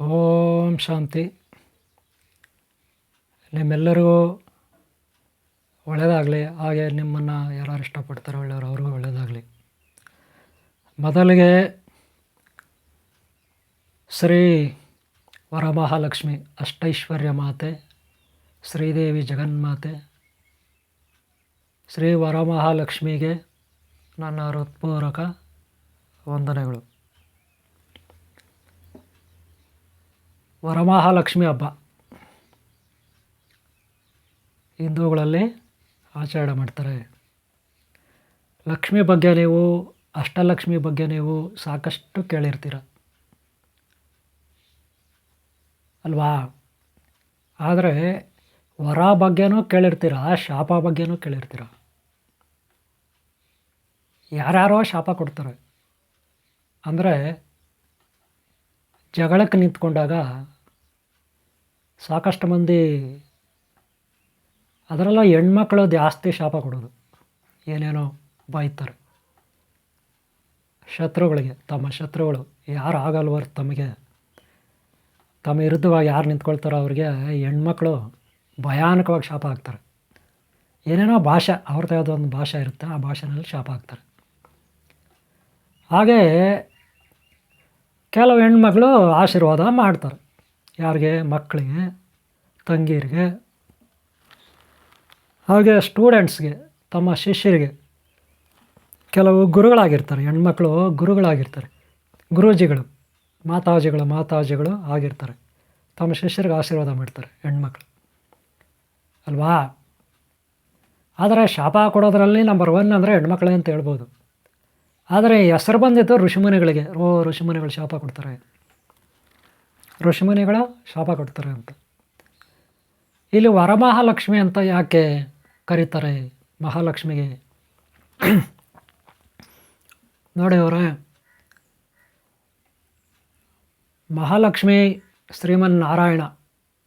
ಓಂ ಶಾಂತಿ. ನಿಮ್ಮೆಲ್ಲರಿಗೂ ಒಳ್ಳೆಯದಾಗಲಿ ಹಾಗೆ ನಿಮ್ಮನ್ನು ಯಾರು ಇಷ್ಟಪಡ್ತಾರೋ ಒಳ್ಳೆಯವರು ಅವ್ರಿಗೂ ಒಳ್ಳೆಯದಾಗಲಿ ಮೊದಲಿಗೆ ಶ್ರೀ ವರಮಹಾಲಕ್ಷ್ಮಿ ಅಷ್ಟೈಶ್ವರ್ಯ ಮಾತೆ, ಶ್ರೀದೇವಿ ಜಗನ್ಮಾತೆ, ಶ್ರೀ ವರಮಹಾಲಕ್ಷ್ಮಿಗೆ ನನ್ನ ಹೃತ್ಪೂರ್ವಕ ವಂದನೆಗಳು. ವರಮಹಾಲಕ್ಷ್ಮಿ ಹಬ್ಬ. ಹಿಂದೂಗಳಲ್ಲಿ ಆಚರಣೆ ಮಾಡ್ತಾರೆ. ಲಕ್ಷ್ಮಿ ಬಗ್ಗೆ ನೀವು, ಅಷ್ಟಲಕ್ಷ್ಮಿ ಬಗ್ಗೆ ನೀವು ಸಾಕಷ್ಟು ಕೇಳಿರ್ತೀರ. ಅಲ್ವಾ? ಆದರೆ ವರ ಬಗ್ಗೆನೂ ಕೇಳಿರ್ತೀರ, ಶಾಪ ಬಗ್ಗೆನೂ ಕೇಳಿರ್ತೀರ? ಯಾರ್ಯಾರೋ ಶಾಪ ಕೊಡ್ತಾರೆ. ಅಂದರೆ ಜಗಳಕ್ಕೆ ನಿಂತ್ಕೊಂಡಾಗ ಸಾಕಷ್ಟು ಮಂದಿ ಅದರಲ್ಲ ಹೆಣ್ಮಕ್ಳು ಜಾಸ್ತಿ ಶಾಪ ಕೊಡೋದು. ಏನೇನೋ ಬಾಯ್ತಾರೆ. ಶತ್ರುಗಳಿಗೆ, ತಮ್ಮ ಶತ್ರುಗಳು ಯಾರು ಆಗಲ್ವರು ತಮಗೆ? ತಮ್ಮ ವಿರುದ್ಧವಾಗಿ ಯಾರು ನಿಂತ್ಕೊಳ್ತಾರೋ ಅವ್ರಿಗೆ ಹೆಣ್ಮಕ್ಳು ಭಯಾನಕವಾಗಿ ಶಾಪ ಹಾಕ್ತಾರೆ. ಏನೇನೋ ಭಾಷೆ ಅವ್ರದ್ದೇ ಆದ ಒಂದು ಭಾಷೆ ಇರುತ್ತೆ, ಆ ಭಾಷೆನಲ್ಲಿ ಶಾಪ ಹಾಕ್ತಾರೆ. ಹಾಗೇ ಕೆಲವು ಹೆಣ್ಮಕ್ಳು ಆಶೀರ್ವಾದ ಮಾಡ್ತಾರೆ. ಯಾರಿಗೆ? ಮಕ್ಕಳಿಗೆ, ತಂಗಿಯರಿಗೆ, ಹಾಗೆ ಸ್ಟೂಡೆಂಟ್ಸ್ಗೆ ತಮ್ಮ ಶಿಷ್ಯರಿಗೆ. ಕೆಲವು ಗುರುಗಳಾಗಿರ್ತಾರೆ, ಹೆಣ್ಮಕ್ಳು ಗುರುಗಳಾಗಿರ್ತಾರೆ, ಗುರೂಜಿಗಳು, ಮಾತಾಜಿಗಳು ಮಾತಾಜಿಗಳು ಆಗಿರ್ತಾರೆ. ತಮ್ಮ ಶಿಷ್ಯರಿಗೆ ಆಶೀರ್ವಾದ ಮಾಡ್ತಾರೆ, ಹೆಣ್ಮಕ್ಳು. ಅಲ್ವಾ? ಆದರೆ ಶಾಪ ಕೊಡೋದ್ರಲ್ಲಿ ನಂಬರ್ ಒನ್ ಅಂದರೆ ಹೆಣ್ಮಕ್ಳೇ ಅಂತ ಹೇಳ್ಬೋದು. ಆದರೆ ಹೆಸರು ಬಂದಿದ್ದು ಋಷಿಮುನಿಗಳಿಗೆ. ಓ, ಋಷಿಮುನಿಗಳು ಶಾಪ ಕೊಡ್ತಾರೆ. ಋಷಿಮುನಿಗಳ ಶಾಪ ಕೊಡ್ತಾರೆ ಅಂತ. ಇಲ್ಲಿ ವರಮಹಾಲಕ್ಷ್ಮಿ ಅಂತ ಯಾಕೆ ಕರೀತಾರೆ ಮಹಾಲಕ್ಷ್ಮಿಗೆ? ನೋಡಿ ಅವರೇ, ಮಹಾಲಕ್ಷ್ಮಿ ಶ್ರೀಮನ್ ನಾರಾಯಣ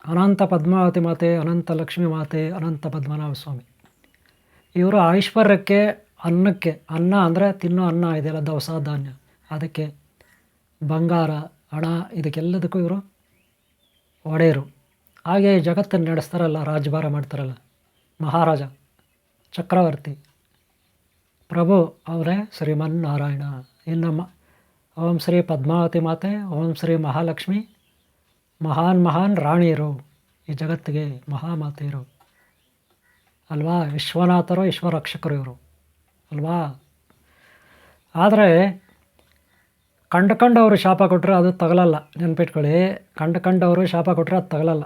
ಅನಂತ ಪದ್ಮಾವತಿ ಮಾತೆ, ಅನಂತ ಲಕ್ಷ್ಮಿ ಮಾತೆ, ಅನಂತ ಪದ್ಮನಾಭ ಸ್ವಾಮಿ. ಇವರು ಐಶ್ವರ್ಯಕ್ಕೆ, ಅನ್ನಕ್ಕೆ, ಅನ್ನ ಅಂದರೆ ತಿನ್ನೋ ಅನ್ನ ಇದೆಯಲ್ಲ ದವಸ ಧಾನ್ಯ. ಅದಕ್ಕೆ ಬಂಗಾರ ಹಣ ಇದಕ್ಕೆಲ್ಲದಕ್ಕೂ ಇವರು ಒಡೆಯರು. ಹಾಗೆ ಜಗತ್ತನ್ನು ನಡೆಸ್ತಾರಲ್ಲ, ರಾಜ್ಯಭಾರ ಮಾಡ್ತಾರಲ್ಲ. ಮಹಾರಾಜ, ಚಕ್ರವರ್ತಿ, ಪ್ರಭು ಅವರೇ ಶ್ರೀಮನ್ನಾರಾಯಣ. ಇನ್ನು ಮ ಓಂ ಶ್ರೀ ಪದ್ಮಾವತಿ ಮಾತೆ, ಓಂ ಶ್ರೀ ಮಹಾಲಕ್ಷ್ಮಿ, ಮಹಾನ್ ಮಹಾನ್ ರಾಣಿಯರು, ಈ ಜಗತ್ತಿಗೆ ಮಹಾಮಾತೆಯರು. ಅಲ್ವಾ, ವಿಶ್ವನಾಥರು, ವಿಶ್ವರಕ್ಷಕರು ಇವರು. ಅಲ್ವಾ? ಆದರೆ ಕಂಡು ಕಂಡವರು ಶಾಪ ಕೊಟ್ಟರೆ ಅದು ತಗಲಲ್ಲ, ನೆನ್ಪಿಟ್ಕೊಳ್ಳಿ. ಕಂಡು ಕಂಡವರು ಶಾಪ ಕೊಟ್ಟರೆ ಅದು ತಗಲಲ್ಲ.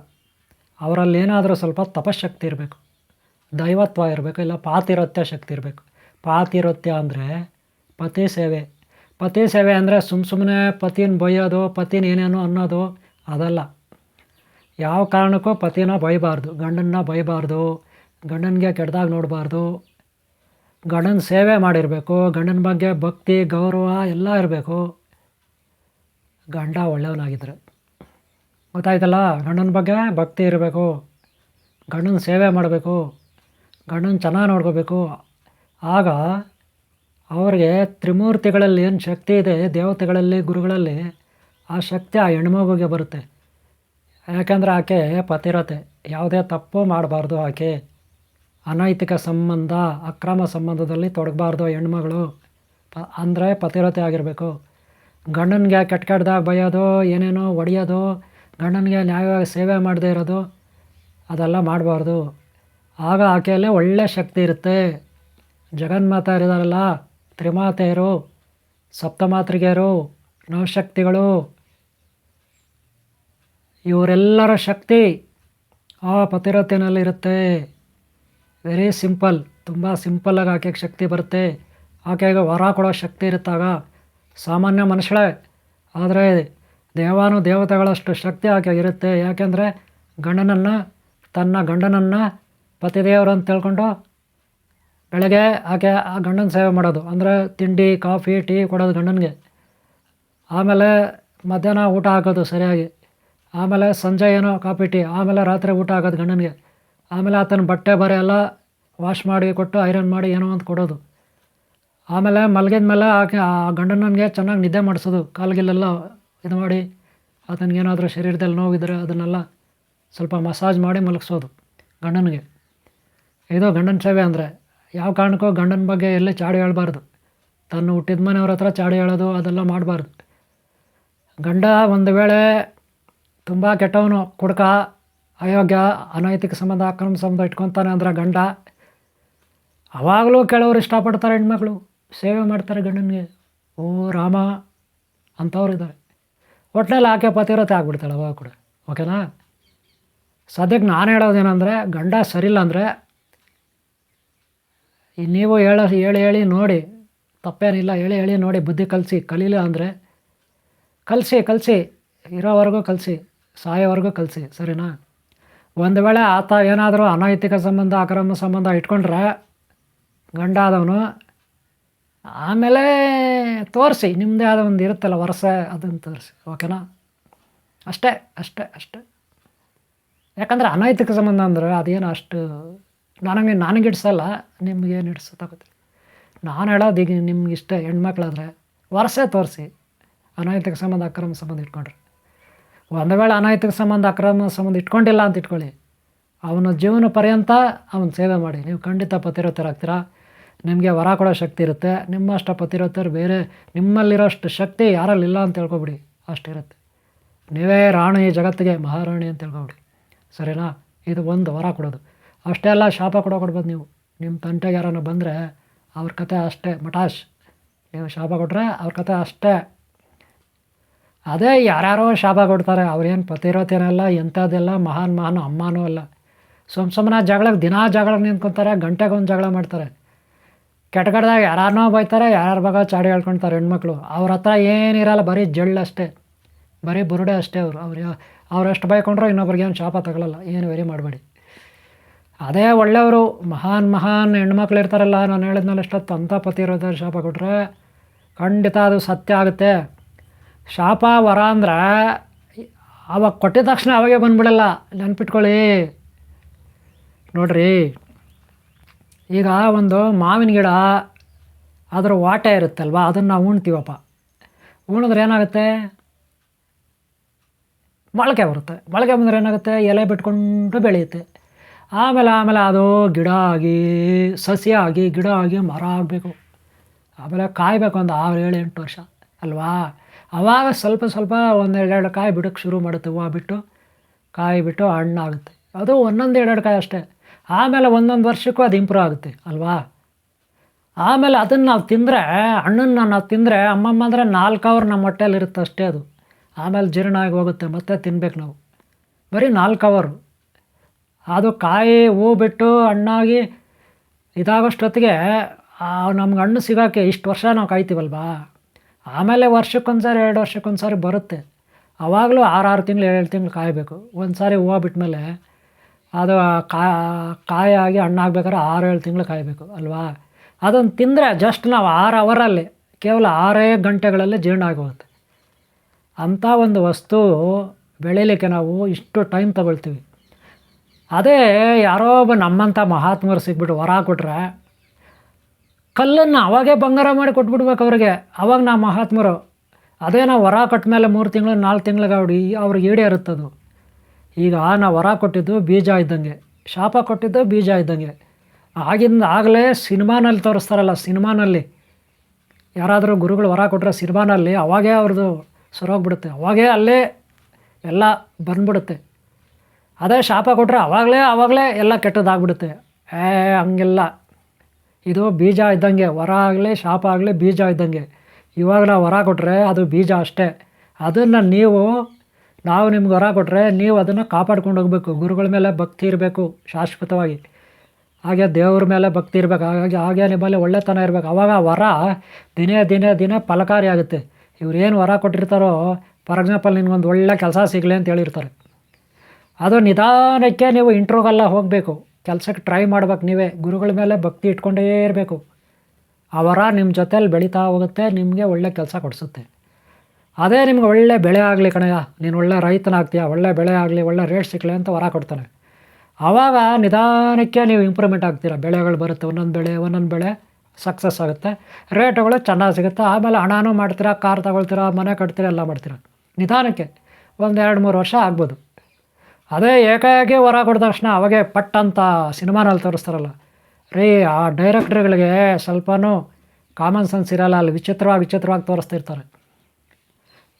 ಅವರಲ್ಲಿ ಏನಾದರೂ ಸ್ವಲ್ಪ ತಪಶಕ್ತಿ ಇರಬೇಕು. ದೈವತ್ವ ಇರಬೇಕು, ಇಲ್ಲ ಪಾತಿರತ್ಯ ಶಕ್ತಿ ಇರಬೇಕು. ಪಾತಿರತ್ಯ ಅಂದರೆ ಪತಿ ಸೇವೆ. ಪತಿ ಸೇವೆ ಅಂದರೆ ಸುಮ್ಮ ಸುಮ್ಮನೆ ಪತಿನ ಬೈಯೋದು, ಪತಿನ ಏನೇನೋ ಅನ್ನೋದು ಅದಲ್ಲ. ಯಾವ ಕಾರಣಕ್ಕೂ ಪತಿನ ಬೈಬಾರ್ದು, ಗಂಡನ್ನ ಬೈಬಾರ್ದು, ಗಂಡನಿಗೆ ಕೆಟ್ಟದಾಗ ನೋಡಬಾರ್ದು. ಗಂಡನ ಸೇವೆ ಮಾಡಿರಬೇಕು, ಗಂಡನ ಬಗ್ಗೆ ಭಕ್ತಿ, ಗೌರವ ಎಲ್ಲ ಇರಬೇಕು. ಗಂಡ ಒಳ್ಳೆಯವನಾಗಿದ್ದರು. ಗೊತ್ತಾಯ್ತಲ್ಲ? ಗಂಡನ ಬಗ್ಗೆ ಭಕ್ತಿ ಇರಬೇಕು. ಗಂಡನ ಸೇವೆ ಮಾಡಬೇಕು. ಗಂಡನ ಚೆನ್ನಾಗಿ ನೋಡ್ಕೋಬೇಕು. ಆಗ ಅವ್ರಿಗೆ ತ್ರಿಮೂರ್ತಿಗಳಲ್ಲಿ ಏನು ಶಕ್ತಿ ಇದೆ, ದೇವತೆಗಳಲ್ಲಿ, ಗುರುಗಳಲ್ಲಿ, ಆ ಶಕ್ತಿ ಆ ಹೆಣ್ಮಗುಗೆ ಬರುತ್ತೆ. ಯಾಕೆಂದರೆ ಆಕೆ ಪತಿರತೆ ಯಾವುದೇ ತಪ್ಪು ಮಾಡಬಾರ್ದು ಆಕೆ. ಅನೈತಿಕ ಸಂಬಂಧ, ಅಕ್ರಮ ಸಂಬಂಧದಲ್ಲಿ ತೊಡಗಬಾರ್ದು ಹೆಣ್ಮಗಳು. ಪ ಅಂದರೆ ಪತಿರತೆ ಆಗಿರಬೇಕು. ಗಂಡನಿಗೆ ಕೆಟ್ಟ ಕೆಟ್ಟದಾಗ ಬೈಯೋದು ಏನೇನೋ ಹೊಡೆಯೋದು ಗಂಡನಿಗೆ ನ್ಯಾಯವಾಗಿ ಸೇವೆ ಮಾಡದೇ ಇರೋದು, ಅದೆಲ್ಲ ಮಾಡಬಾರ್ದು. ಆಗ ಆಕೆಯಲ್ಲೇ ಒಳ್ಳೆಯ ಶಕ್ತಿ ಇರುತ್ತೆ. ಜಗನ್ಮಾತಾರಿದಾರಲ್ಲ ತ್ರಿಮಾತೆಯರು ಸಪ್ತಮಾತೃಗೆಯರು ನವಶಕ್ತಿಗಳು. ಇವರೆಲ್ಲರ ಶಕ್ತಿ ಆ ಪತಿರತೆಯಲ್ಲಿರುತ್ತೆ ವೆರಿ ಸಿಂಪಲ್ ತುಂಬ ಸಿಂಪಲ್ಲಾಗಿ ಆಕೆಗೆ ಶಕ್ತಿ ಬರುತ್ತೆ. ಆಕೆಗೆ ವರ ಕೊಡೋ ಶಕ್ತಿ ಇರುತ್ತಾಗ. ಸಾಮಾನ್ಯ ಮನುಷ್ಯಳೇ. ಆದರೆ ದೇವಾನು ದೇವತೆಗಳಷ್ಟು ಶಕ್ತಿ ಆಕೆ ಇರುತ್ತೆ. ಯಾಕೆಂದರೆ ಗಂಡನನ್ನು, ತನ್ನ ಗಂಡನನ್ನು ಪತಿದೇವರು ಅಂತ ತಿಳ್ಕೊಂಡು ಬೆಳಗ್ಗೆ ಆಕೆ ಆ ಗಂಡನ ಸೇವೆ ಮಾಡೋದು. ಅಂದರೆ ತಿಂಡಿ, ಕಾಫಿ, ಟೀ ಕೊಡೋದು ಗಂಡನಿಗೆ. ಆಮೇಲೆ ಮಧ್ಯಾಹ್ನ ಊಟ ಹಾಕೋದು ಸರಿಯಾಗಿ. ಆಮೇಲೆ ಸಂಜೆ ಏನೋ ಕಾಫಿ, ಟೀ. ಆಮೇಲೆ ರಾತ್ರಿ ಊಟ ಹಾಕೋದು ಗಂಡನಿಗೆ. ಆಮೇಲೆ ಆತನ ಬಟ್ಟೆ, ಬರೆ ಎಲ್ಲ ವಾಶ್ ಮಾಡಿ, ಕೊಟ್ಟು ಐರನ್ ಮಾಡಿ ಏನೋ ಅಂತ ಕೊಡೋದು. ಆಮೇಲೆ ಮಲಗಿದ ಮೇಲೆ ಆಕೆ ಆ ಗಂಡನಿಗೆ ಚೆನ್ನಾಗಿ ನಿದ್ದೆ ಮಾಡಿಸೋದು. ಕಾಲ್ಗಿಲ್ಲೆಲ್ಲ ಇದು ಮಾಡಿ ಆತನಿಗೇನಾದರೂ ಶರೀರದಲ್ಲಿ ನೋವಿದ್ರೆ ಅದನ್ನೆಲ್ಲ ಸ್ವಲ್ಪ ಮಸಾಜ್ ಮಾಡಿ ಮಲಗಿಸೋದು ಗಂಡನಿಗೆ. ಇದು ಗಂಡನ ಸೇವೆ ಅಂದರೆ ಯಾವ ಕಾರಣಕ್ಕೂ ಗಂಡನ ಬಗ್ಗೆ ಎಲ್ಲೇ ಚಾಡಿ ಹೇಳಬಾರ್ದು. ತನ್ನ ಹುಟ್ಟಿದ ಮನೆಯವ್ರ ಹತ್ರ ಚಾಡಿ ಹೇಳೋದು ಅದೆಲ್ಲ ಮಾಡಬಾರ್ದು. ಗಂಡ ಒಂದು ವೇಳೆ ತುಂಬ ಕೆಟ್ಟವನು ಕುಡ್ಕ ಅಯೋಗ್ಯ ಅನೈತಿಕ ಸಂಬಂಧ ಅಕ್ರಮ ಸಂಬಂಧ ಇಟ್ಕೊತಾನೆ ಅಂದ್ರೆ ಗಂಡ, ಅವಾಗಲೂ ಕೆಲವರು ಇಷ್ಟಪಡ್ತಾರೆ ಹೆಣ್ಮಕ್ಳು. ಸೇವೆ ಮಾಡ್ತಾರೆ ಗಂಡನಿಗೆ. ಓ, ರಾಮ ಅಂಥವ್ರು ಇದ್ದಾರೆ. ಒಟ್ನಲ್ಲಿ ಆಕೆ ಪತಿರತೆ ಆಗ್ಬಿಡ್ತಾಳೆ ಅವಾಗ ಕೂಡ. ಓಕೆನಾ? ಸದ್ಯಕ್ಕೆ ನಾನು ಹೇಳೋದೇನಂದರೆ, ಗಂಡ ಸರಿಲ್ಲ ಅಂದರೆ ನೀವು ಹೇಳೋ, ಹೇಳಿ ಹೇಳಿ ನೋಡಿ, ತಪ್ಪೇನಿಲ್ಲ, ಹೇಳಿ ಹೇಳಿ ನೋಡಿ ಬುದ್ಧಿ ಕಲಿಸಿ, ಕಲೀಲ ಅಂದರೆ ಕಲಿಸಿ ಕಲಿಸಿ, ಇರೋವರೆಗೂ ಕಲಿಸಿ, ಸಾಯೋವರೆಗೂ ಕಲಿಸಿ, ಸರಿನಾ? ಒಂದು ವೇಳೆ ಆತ ಏನಾದರೂ ಅನೈತಿಕ ಸಂಬಂಧ, ಅಕ್ರಮ ಸಂಬಂಧ ಇಟ್ಕೊಂಡ್ರೆ ಗಂಡ ಆದವನು ಆಮೇಲೆ ತೋರಿಸಿ ನಿಮ್ಮದೇ ಆದ ಒಂದು ಇರುತ್ತಲ್ಲ ವರ್ಷ ಅದನ್ನು ತೋರಿಸಿ, ಓಕೆನಾ? ಅಷ್ಟೇ ಅಷ್ಟೇ ಅಷ್ಟೇ. ಯಾಕಂದರೆ ಅನೈತಿಕ ಸಂಬಂಧ ಅಂದ್ರೆ ಅದೇನು ಅಷ್ಟು, ನನಗೆ ನನಗೆ ಇಡ್ಸಲ್ಲ ನಿಮ್ಗೇನು ಇಡ್ಸುತ್ತೆ ನಾನು ಹೇಳೋದು ಈಗ ನಿಮ್ಗೆ ಇಷ್ಟ, ಹೆಣ್ಮಕ್ಳಾದ್ರೆ ವರ್ಷ ತೋರಿಸಿ, ಅನೈತಿಕ ಸಂಬಂಧ, ಅಕ್ರಮ ಸಂಬಂಧ ಇಟ್ಕೊಂಡ್ರಿ. ಒಂದು ವೇಳೆ ಅನೈತಿಕ ಸಂಬಂಧ, ಅಕ್ರಮ ಸಂಬಂಧ ಇಟ್ಕೊಂಡಿಲ್ಲ ಅಂತ ಇಟ್ಕೊಳ್ಳಿ. ಅವನ ಜೀವನ ಪರ್ಯಂತ ಅವನ ಸೇವೆ ಮಾಡಿ. ನೀವು ಖಂಡಿತ ಪತಿರೋತರಾಗ್ತೀರಾ ನಿಮಗೆ ವರ ಕೊಡೋ ಶಕ್ತಿ ಇರುತ್ತೆ ನಿಮ್ಮಷ್ಟು ಪತಿರೋತರು ಬೇರೆ ನಿಮ್ಮಲ್ಲಿರೋಷ್ಟು ಶಕ್ತಿ ಯಾರಲ್ಲಿ ಇಲ್ಲ ಅಂತ ತಿಳ್ಕೊಬಿಡಿ ಅಷ್ಟಿರುತ್ತೆ ನೀವೇ ರಾಣಿ ಜಗತ್ತಿಗೆ ಮಹಾರಾಣಿ ಅಂತ ತಿಳ್ಕೊಬಿಡಿ, ಸರಿನಾ? ಇದು ಒಂದು ವರ ಕೊಡೋದು. ಅಷ್ಟೇ ಅಲ್ಲ, ಶಾಪ ಕೊಡೋ ಕೊಡ್ಬೋದು ನೀವು. ನಿಮ್ಮ ತಂಟೆಗೆ ಯಾರನ್ನ ಬಂದರೆ ಅವ್ರ ಕತೆ ಅಷ್ಟೇ, ಮಟಾಶ್. ನೀವು ಶಾಪ ಕೊಟ್ಟರೆ ಅವ್ರ ಕತೆ ಅಷ್ಟೇ. ಅದೇ ಯಾರ್ಯಾರೋ ಶಾಪ ಕೊಡ್ತಾರೆ ಅವ್ರೇನು ಪತಿರೋತೇನಲ್ಲ ಎಂಥದ್ದೆಲ್ಲ ಮಹಾನ್ ಮಹಾನ್ ಅಮ್ಮನೂ ಅಲ್ಲ. ಸುಮ್ಮ ಸುಮ್ಮನೆ ಜಗಳಕ್ಕೆ ದಿನಾ ಜಗಳ ನಿಂತ್ಕೊತಾರೆ, ಗಂಟೆಗೊಂದು ಜಗಳ ಮಾಡ್ತಾರೆ. ಕೆಟ್ಟಗಡ್ದಾಗ ಯಾರನ್ನೋ ಬೈತಾರೆ, ಯಾರ್ಯಾರ ಭಾಗ ಚಾಡಿ ಹೇಳ್ಕೊಳ್ತಾರೆ ಹೆಣ್ಮಕ್ಳು. ಅವ್ರ ಹತ್ರ ಏನಿರಲ್ಲ ಬರೀ ಜಳ್ಳು ಅಷ್ಟೇ. ಬರೀ ಬುರುಡೆ ಅಷ್ಟೇ ಅವರು. ಅವ್ರು ಅವ್ರು ಎಷ್ಟು ಬೈಕೊಂಡ್ರು ಇನ್ನೊಬ್ರಿಗೆ ಏನು ಶಾಪ ತಗೊಳ್ಳಲ್ಲ ಏನು ವೆರಿ ಮಾಡಬೇಡಿ. ಅದೇ ಒಳ್ಳೆಯವರು. ಮಹಾನ್ ಮಹಾನ್ ಹೆಣ್ಮಕ್ಳು ಇರ್ತಾರಲ್ಲ, ನಾನು ಹೇಳಿದ್ಮೇಲೆ ಎಷ್ಟೊತ್ತು ಅಂತ ಪತಿ ಇರೋದ್ರ ಶಾಪ ಕೊಟ್ಟರೆ ಖಂಡಿತ ಅದು ಸತ್ಯ ಆಗುತ್ತೆ. ಶಾಪ, ವರ ಅಂದ್ರೆ ಅವಾಗ ಕೊಟ್ಟಿದ ತಕ್ಷಣ ಅವಾಗೆ ಬಂದ್ಬಿಡಲ್ಲ. ನೆನ್ಪಿಟ್ಕೊಳ್ಳಿ. ನೋಡ್ರಿ ಈಗ ಒಂದು ಮಾವಿನ ಗಿಡ ಅದರ ವಾಟೆ ಇರುತ್ತಲ್ವ, ಅದನ್ನು ನಾವು ಉಣ್ತೀವಪ್ಪ. ಉಣಿದ್ರೆ ಏನಾಗುತ್ತೆ? ಮೊಳಕೆ ಬರುತ್ತೆ. ಮೊಳಕೆ ಬಂದರೆ ಏನಾಗುತ್ತೆ? ಎಲೆ ಬಿಟ್ಕೊಂಡು ಬೆಳೆಯುತ್ತೆ. ಆಮೇಲೆ ಆಮೇಲೆ ಅದು ಗಿಡ ಆಗಿ ಸಸ್ಯ ಆಗಿ, ಗಿಡ ಆಗಿ ಮರ ಆಗಬೇಕು. ಆಮೇಲೆ ಕಾಯಬೇಕು ಒಂದು ಆರು ಏಳು ಎಂಟು ವರ್ಷ, ಅಲ್ವಾ? ಆವಾಗ ಸ್ವಲ್ಪ ಸ್ವಲ್ಪ ಒಂದೆರಡೆರಡು ಕಾಯಿ ಬಿಡೋಕ್ಕೆ ಶುರು ಮಾಡುತ್ತೆ. ಹೂವು ಬಿಟ್ಟು, ಕಾಯಿ ಬಿಟ್ಟು ಹಣ್ಣಾಗುತ್ತೆ. ಅದು ಒಂದೊಂದು ಎರಡೆರಡು ಕಾಯಿ ಅಷ್ಟೇ. ಆಮೇಲೆ ಒಂದೊಂದು ವರ್ಷಕ್ಕೂ ಅದು ಇಂಪ್ರೂವ್ ಆಗುತ್ತೆ, ಅಲ್ವಾ? ಆಮೇಲೆ ಅದನ್ನು ನಾವು ತಿಂದರೆ, ಹಣ್ಣನ್ನು ನಾವು ತಿಂದರೆ ಅಮ್ಮಮ್ಮ ಅಂದರೆ ನಾಲ್ಕು ಅವರ್ ನಮ್ಮ ಹೊಟ್ಟೆಯಲ್ಲಿ ಇರುತ್ತೆ ಅಷ್ಟೇ ಅದು. ಆಮೇಲೆ ಜೀರ್ಣ ಆಗಿ ಹೋಗುತ್ತೆ, ಮತ್ತೆ ತಿನ್ಬೇಕು ನಾವು. ಬರೀ ನಾಲ್ಕು ಅವರು ಅದು ಕಾಯಿ ಹೂ ಬಿಟ್ಟು ಹಣ್ಣಾಗಿ ಇದಾಗೋಷ್ಟೊತ್ತಿಗೆ ನಮ್ಗೆ ಹಣ್ಣು ಸಿಗೋಕ್ಕೆ ಇಷ್ಟು ವರ್ಷ ನಾವು ಕಾಯ್ತೀವಲ್ವಾ? ಆಮೇಲೆ ವರ್ಷಕ್ಕೊಂದು ಸಾರಿ ಎರಡು ವರ್ಷಕ್ಕೊಂದು ಸಾರಿ ಬರುತ್ತೆ. ಆವಾಗಲೂ ಆರು ಆರು ತಿಂಗಳು, ಏಳು ತಿಂಗಳು ಕಾಯಬೇಕು. ಒಂದು ಸಾರಿ ಹೂವು ಬಿಟ್ಮೇಲೆ ಅದು ಕಾಯಾಗಿ ಹಣ್ಣಾಗ್ಬೇಕಾದ್ರೆ ಆರು ಏಳು ತಿಂಗಳು ಕಾಯಬೇಕು, ಅಲ್ವಾ? ಅದನ್ನು ತಿಂದರೆ ಜಸ್ಟ್ ನಾವು ಆರು ಅವರಲ್ಲಿ, ಕೇವಲ ಆರೇ ಗಂಟೆಗಳಲ್ಲಿ ಜೀರ್ಣ ಆಗೋಗುತ್ತೆ. ಅಂಥ ಒಂದು ವಸ್ತು ಬೆಳೀಲಿಕ್ಕೆ ನಾವು ಇಷ್ಟು ಟೈಮ್ ತಗೊಳ್ತೀವಿ. ಅದೇ ಯಾರೋ ಒಬ್ಬ ನಮ್ಮಂಥ ಮಹಾತ್ಮರು ಸಿಗ್ಬಿಟ್ಟು ವರ ಕೊಟ್ರೆ, ಕಲ್ಲನ್ನು ಅವಾಗೇ ಬಂಗಾರ ಮಾಡಿ ಕೊಟ್ಬಿಡ್ಬೇಕು ಅವ್ರಿಗೆ. ಅವಾಗ ನಾವು ಮಹಾತ್ಮರು, ಅದೇ ನಾವು ವರ ಕೊಟ್ಟ ಮೇಲೆ ಮೂರು ತಿಂಗಳು, ನಾಲ್ಕು ತಿಂಗಳಿಗೆ ಅವ್ರು ಅವ್ರಿಗೆ ಈಡೇರುತ್ತದು. ಈಗ ನಾವು ವರ ಕೊಟ್ಟಿದ್ದು ಬೀಜ ಇದ್ದಂಗೆ, ಶಾಪ ಕೊಟ್ಟಿದ್ದು ಬೀಜ ಇದ್ದಂಗೆ. ಆಗಿಂದ ಆಗಲೇ ಸಿನಿಮಾನಲ್ಲಿ ತೋರಿಸ್ತಾರಲ್ಲ, ಸಿನಿಮಾನಲ್ಲಿ. ಯಾರಾದರೂ ಗುರುಗಳು ವರ ಕೊಟ್ಟರೆ ಸಿನಿಮಾನಲ್ಲಿ, ಅವಾಗೇ ಅವ್ರದ್ದು ಸರೋಗ್ಬಿಡುತ್ತೆ. ಅವಾಗೇ ಅಲ್ಲೇ ಎಲ್ಲ ಬಂದ್ಬಿಡುತ್ತೆ. ಅದೇ ಶಾಪ ಕೊಟ್ಟರೆ ಅವಾಗಲೇ ಅವಾಗಲೇ ಎಲ್ಲ ಕೆಟ್ಟದಾಗ್ಬಿಡುತ್ತೆ. ಏ, ಹಂಗೆಲ್ಲ. ಇದು ಬೀಜ ಇದ್ದಂಗೆ, ವರ ಆಗಲಿ, ಶಾಪ ಆಗಲಿ ಬೀಜ ಇದ್ದಂಗೆ. ಇವಾಗ ನಾವು ವರ ಕೊಟ್ಟರೆ ಅದು ಬೀಜ ಅಷ್ಟೇ. ಅದನ್ನು ನೀವು ನಾವು ನಿಮ್ಗೆ ವರ ಕೊಟ್ಟರೆ ನೀವು ಅದನ್ನು ಕಾಪಾಡ್ಕೊಂಡು ಹೋಗಬೇಕು. ಗುರುಗಳ ಮೇಲೆ ಭಕ್ತಿ ಇರಬೇಕು, ಶಾಶ್ವತವಾಗಿ. ಹಾಗೆ ದೇವ್ರ ಮೇಲೆ ಭಕ್ತಿ ಇರಬೇಕು. ಹಾಗಾಗಿ ಹಾಗೆ ನಿಮ್ಮಲ್ಲಿ ಒಳ್ಳೆತನ ಇರಬೇಕು. ಆವಾಗ ವರ ದಿನೇ ದಿನೇ ದಿನ ಫಲಕಾರಿ ಆಗುತ್ತೆ. ಇವ್ರು ಏನು ವರ ಕೊಟ್ಟಿರ್ತಾರೋ, ಫಾರ್ ಎಕ್ಸಾಂಪಲ್ ನಿಮ್ಗೊಂದು ಒಳ್ಳೆ ಕೆಲಸ ಸಿಗಲಿ ಅಂತ ಹೇಳಿರ್ತಾರೆ. ಅದು ನಿಧಾನಕ್ಕೆ ನೀವು ಇಂಟ್ರೋಗೆಲ್ಲ ಹೋಗಬೇಕು. ಕೆಲಸಕ್ಕೆ ಟ್ರೈ ಮಾಡ್ಬೇಕು ನೀವೇ. ಗುರುಗಳ ಮೇಲೆ ಭಕ್ತಿ ಇಟ್ಕೊಂಡೇ ಇರಬೇಕು. ಅವರ ನಿಮ್ಮ ಜೊತೇಲಿ ಬೆಳೀತಾ ಹೋಗುತ್ತೆ, ನಿಮಗೆ ಒಳ್ಳೆ ಕೆಲಸ ಕೊಡಿಸುತ್ತೆ. ಅದೇ ನಿಮ್ಗೆ ಒಳ್ಳೆ ಬೆಳೆ ಆಗಲಿ ಕಣಯ್ಯ, ನೀನು ಒಳ್ಳೆ ರೈತನಾಗ್ತೀಯ, ಒಳ್ಳೆ ಬೆಳೆ ಆಗಲಿ, ಒಳ್ಳೆ ರೇಟ್ ಸಿಕ್ಕಲಿ ಅಂತ ಹೊರ ಕೊಡ್ತಾನೆ. ಆವಾಗ ನಿಧಾನಕ್ಕೆ ನೀವು ಇಂಪ್ರೂವ್ಮೆಂಟ್ ಆಗ್ತೀರ. ಬೆಳೆಗಳು ಬರುತ್ತೆ, ಒಂದೊಂದು ಬೆಳೆ ಒಂದೊಂದು ಬೆಳೆ ಸಕ್ಸಸ್ ಆಗುತ್ತೆ. ರೇಟುಗಳು ಚೆನ್ನಾಗಿ ಸಿಗುತ್ತೆ. ಆಮೇಲೆ ಹಣನೂ ಮಾಡ್ತೀರಾ ಕಾರ್ ತಗೊಳ್ತೀರಾ, ಮನೆ ಕಟ್ತೀರ, ಎಲ್ಲ ಮಾಡ್ತೀರಾ. ನಿಧಾನಕ್ಕೆ ಒಂದು ಎರಡು ಮೂರು ವರ್ಷ ಆಗ್ಬೋದು. ಅದೇ ಏಕಾಏಕಿ ಹೊರ ಕೊಡಿದ ತಕ್ಷಣ ಅವಾಗೆ ಪಟ್ ಅಂತ ಸಿನಿಮಾನಲ್ಲಿ ತೋರಿಸ್ತಾರಲ್ಲ. ರೀ, ಆ ಡೈರೆಕ್ಟ್ರುಗಳಿಗೆ ಸ್ವಲ್ಪನೂ ಕಾಮನ್ ಸೆನ್ಸ್ ಇರಲ್ಲ. ಅಲ್ಲಿ ವಿಚಿತ್ರವಾಗಿ ವಿಚಿತ್ರವಾಗಿ ತೋರಿಸ್ತಿರ್ತಾರೆ.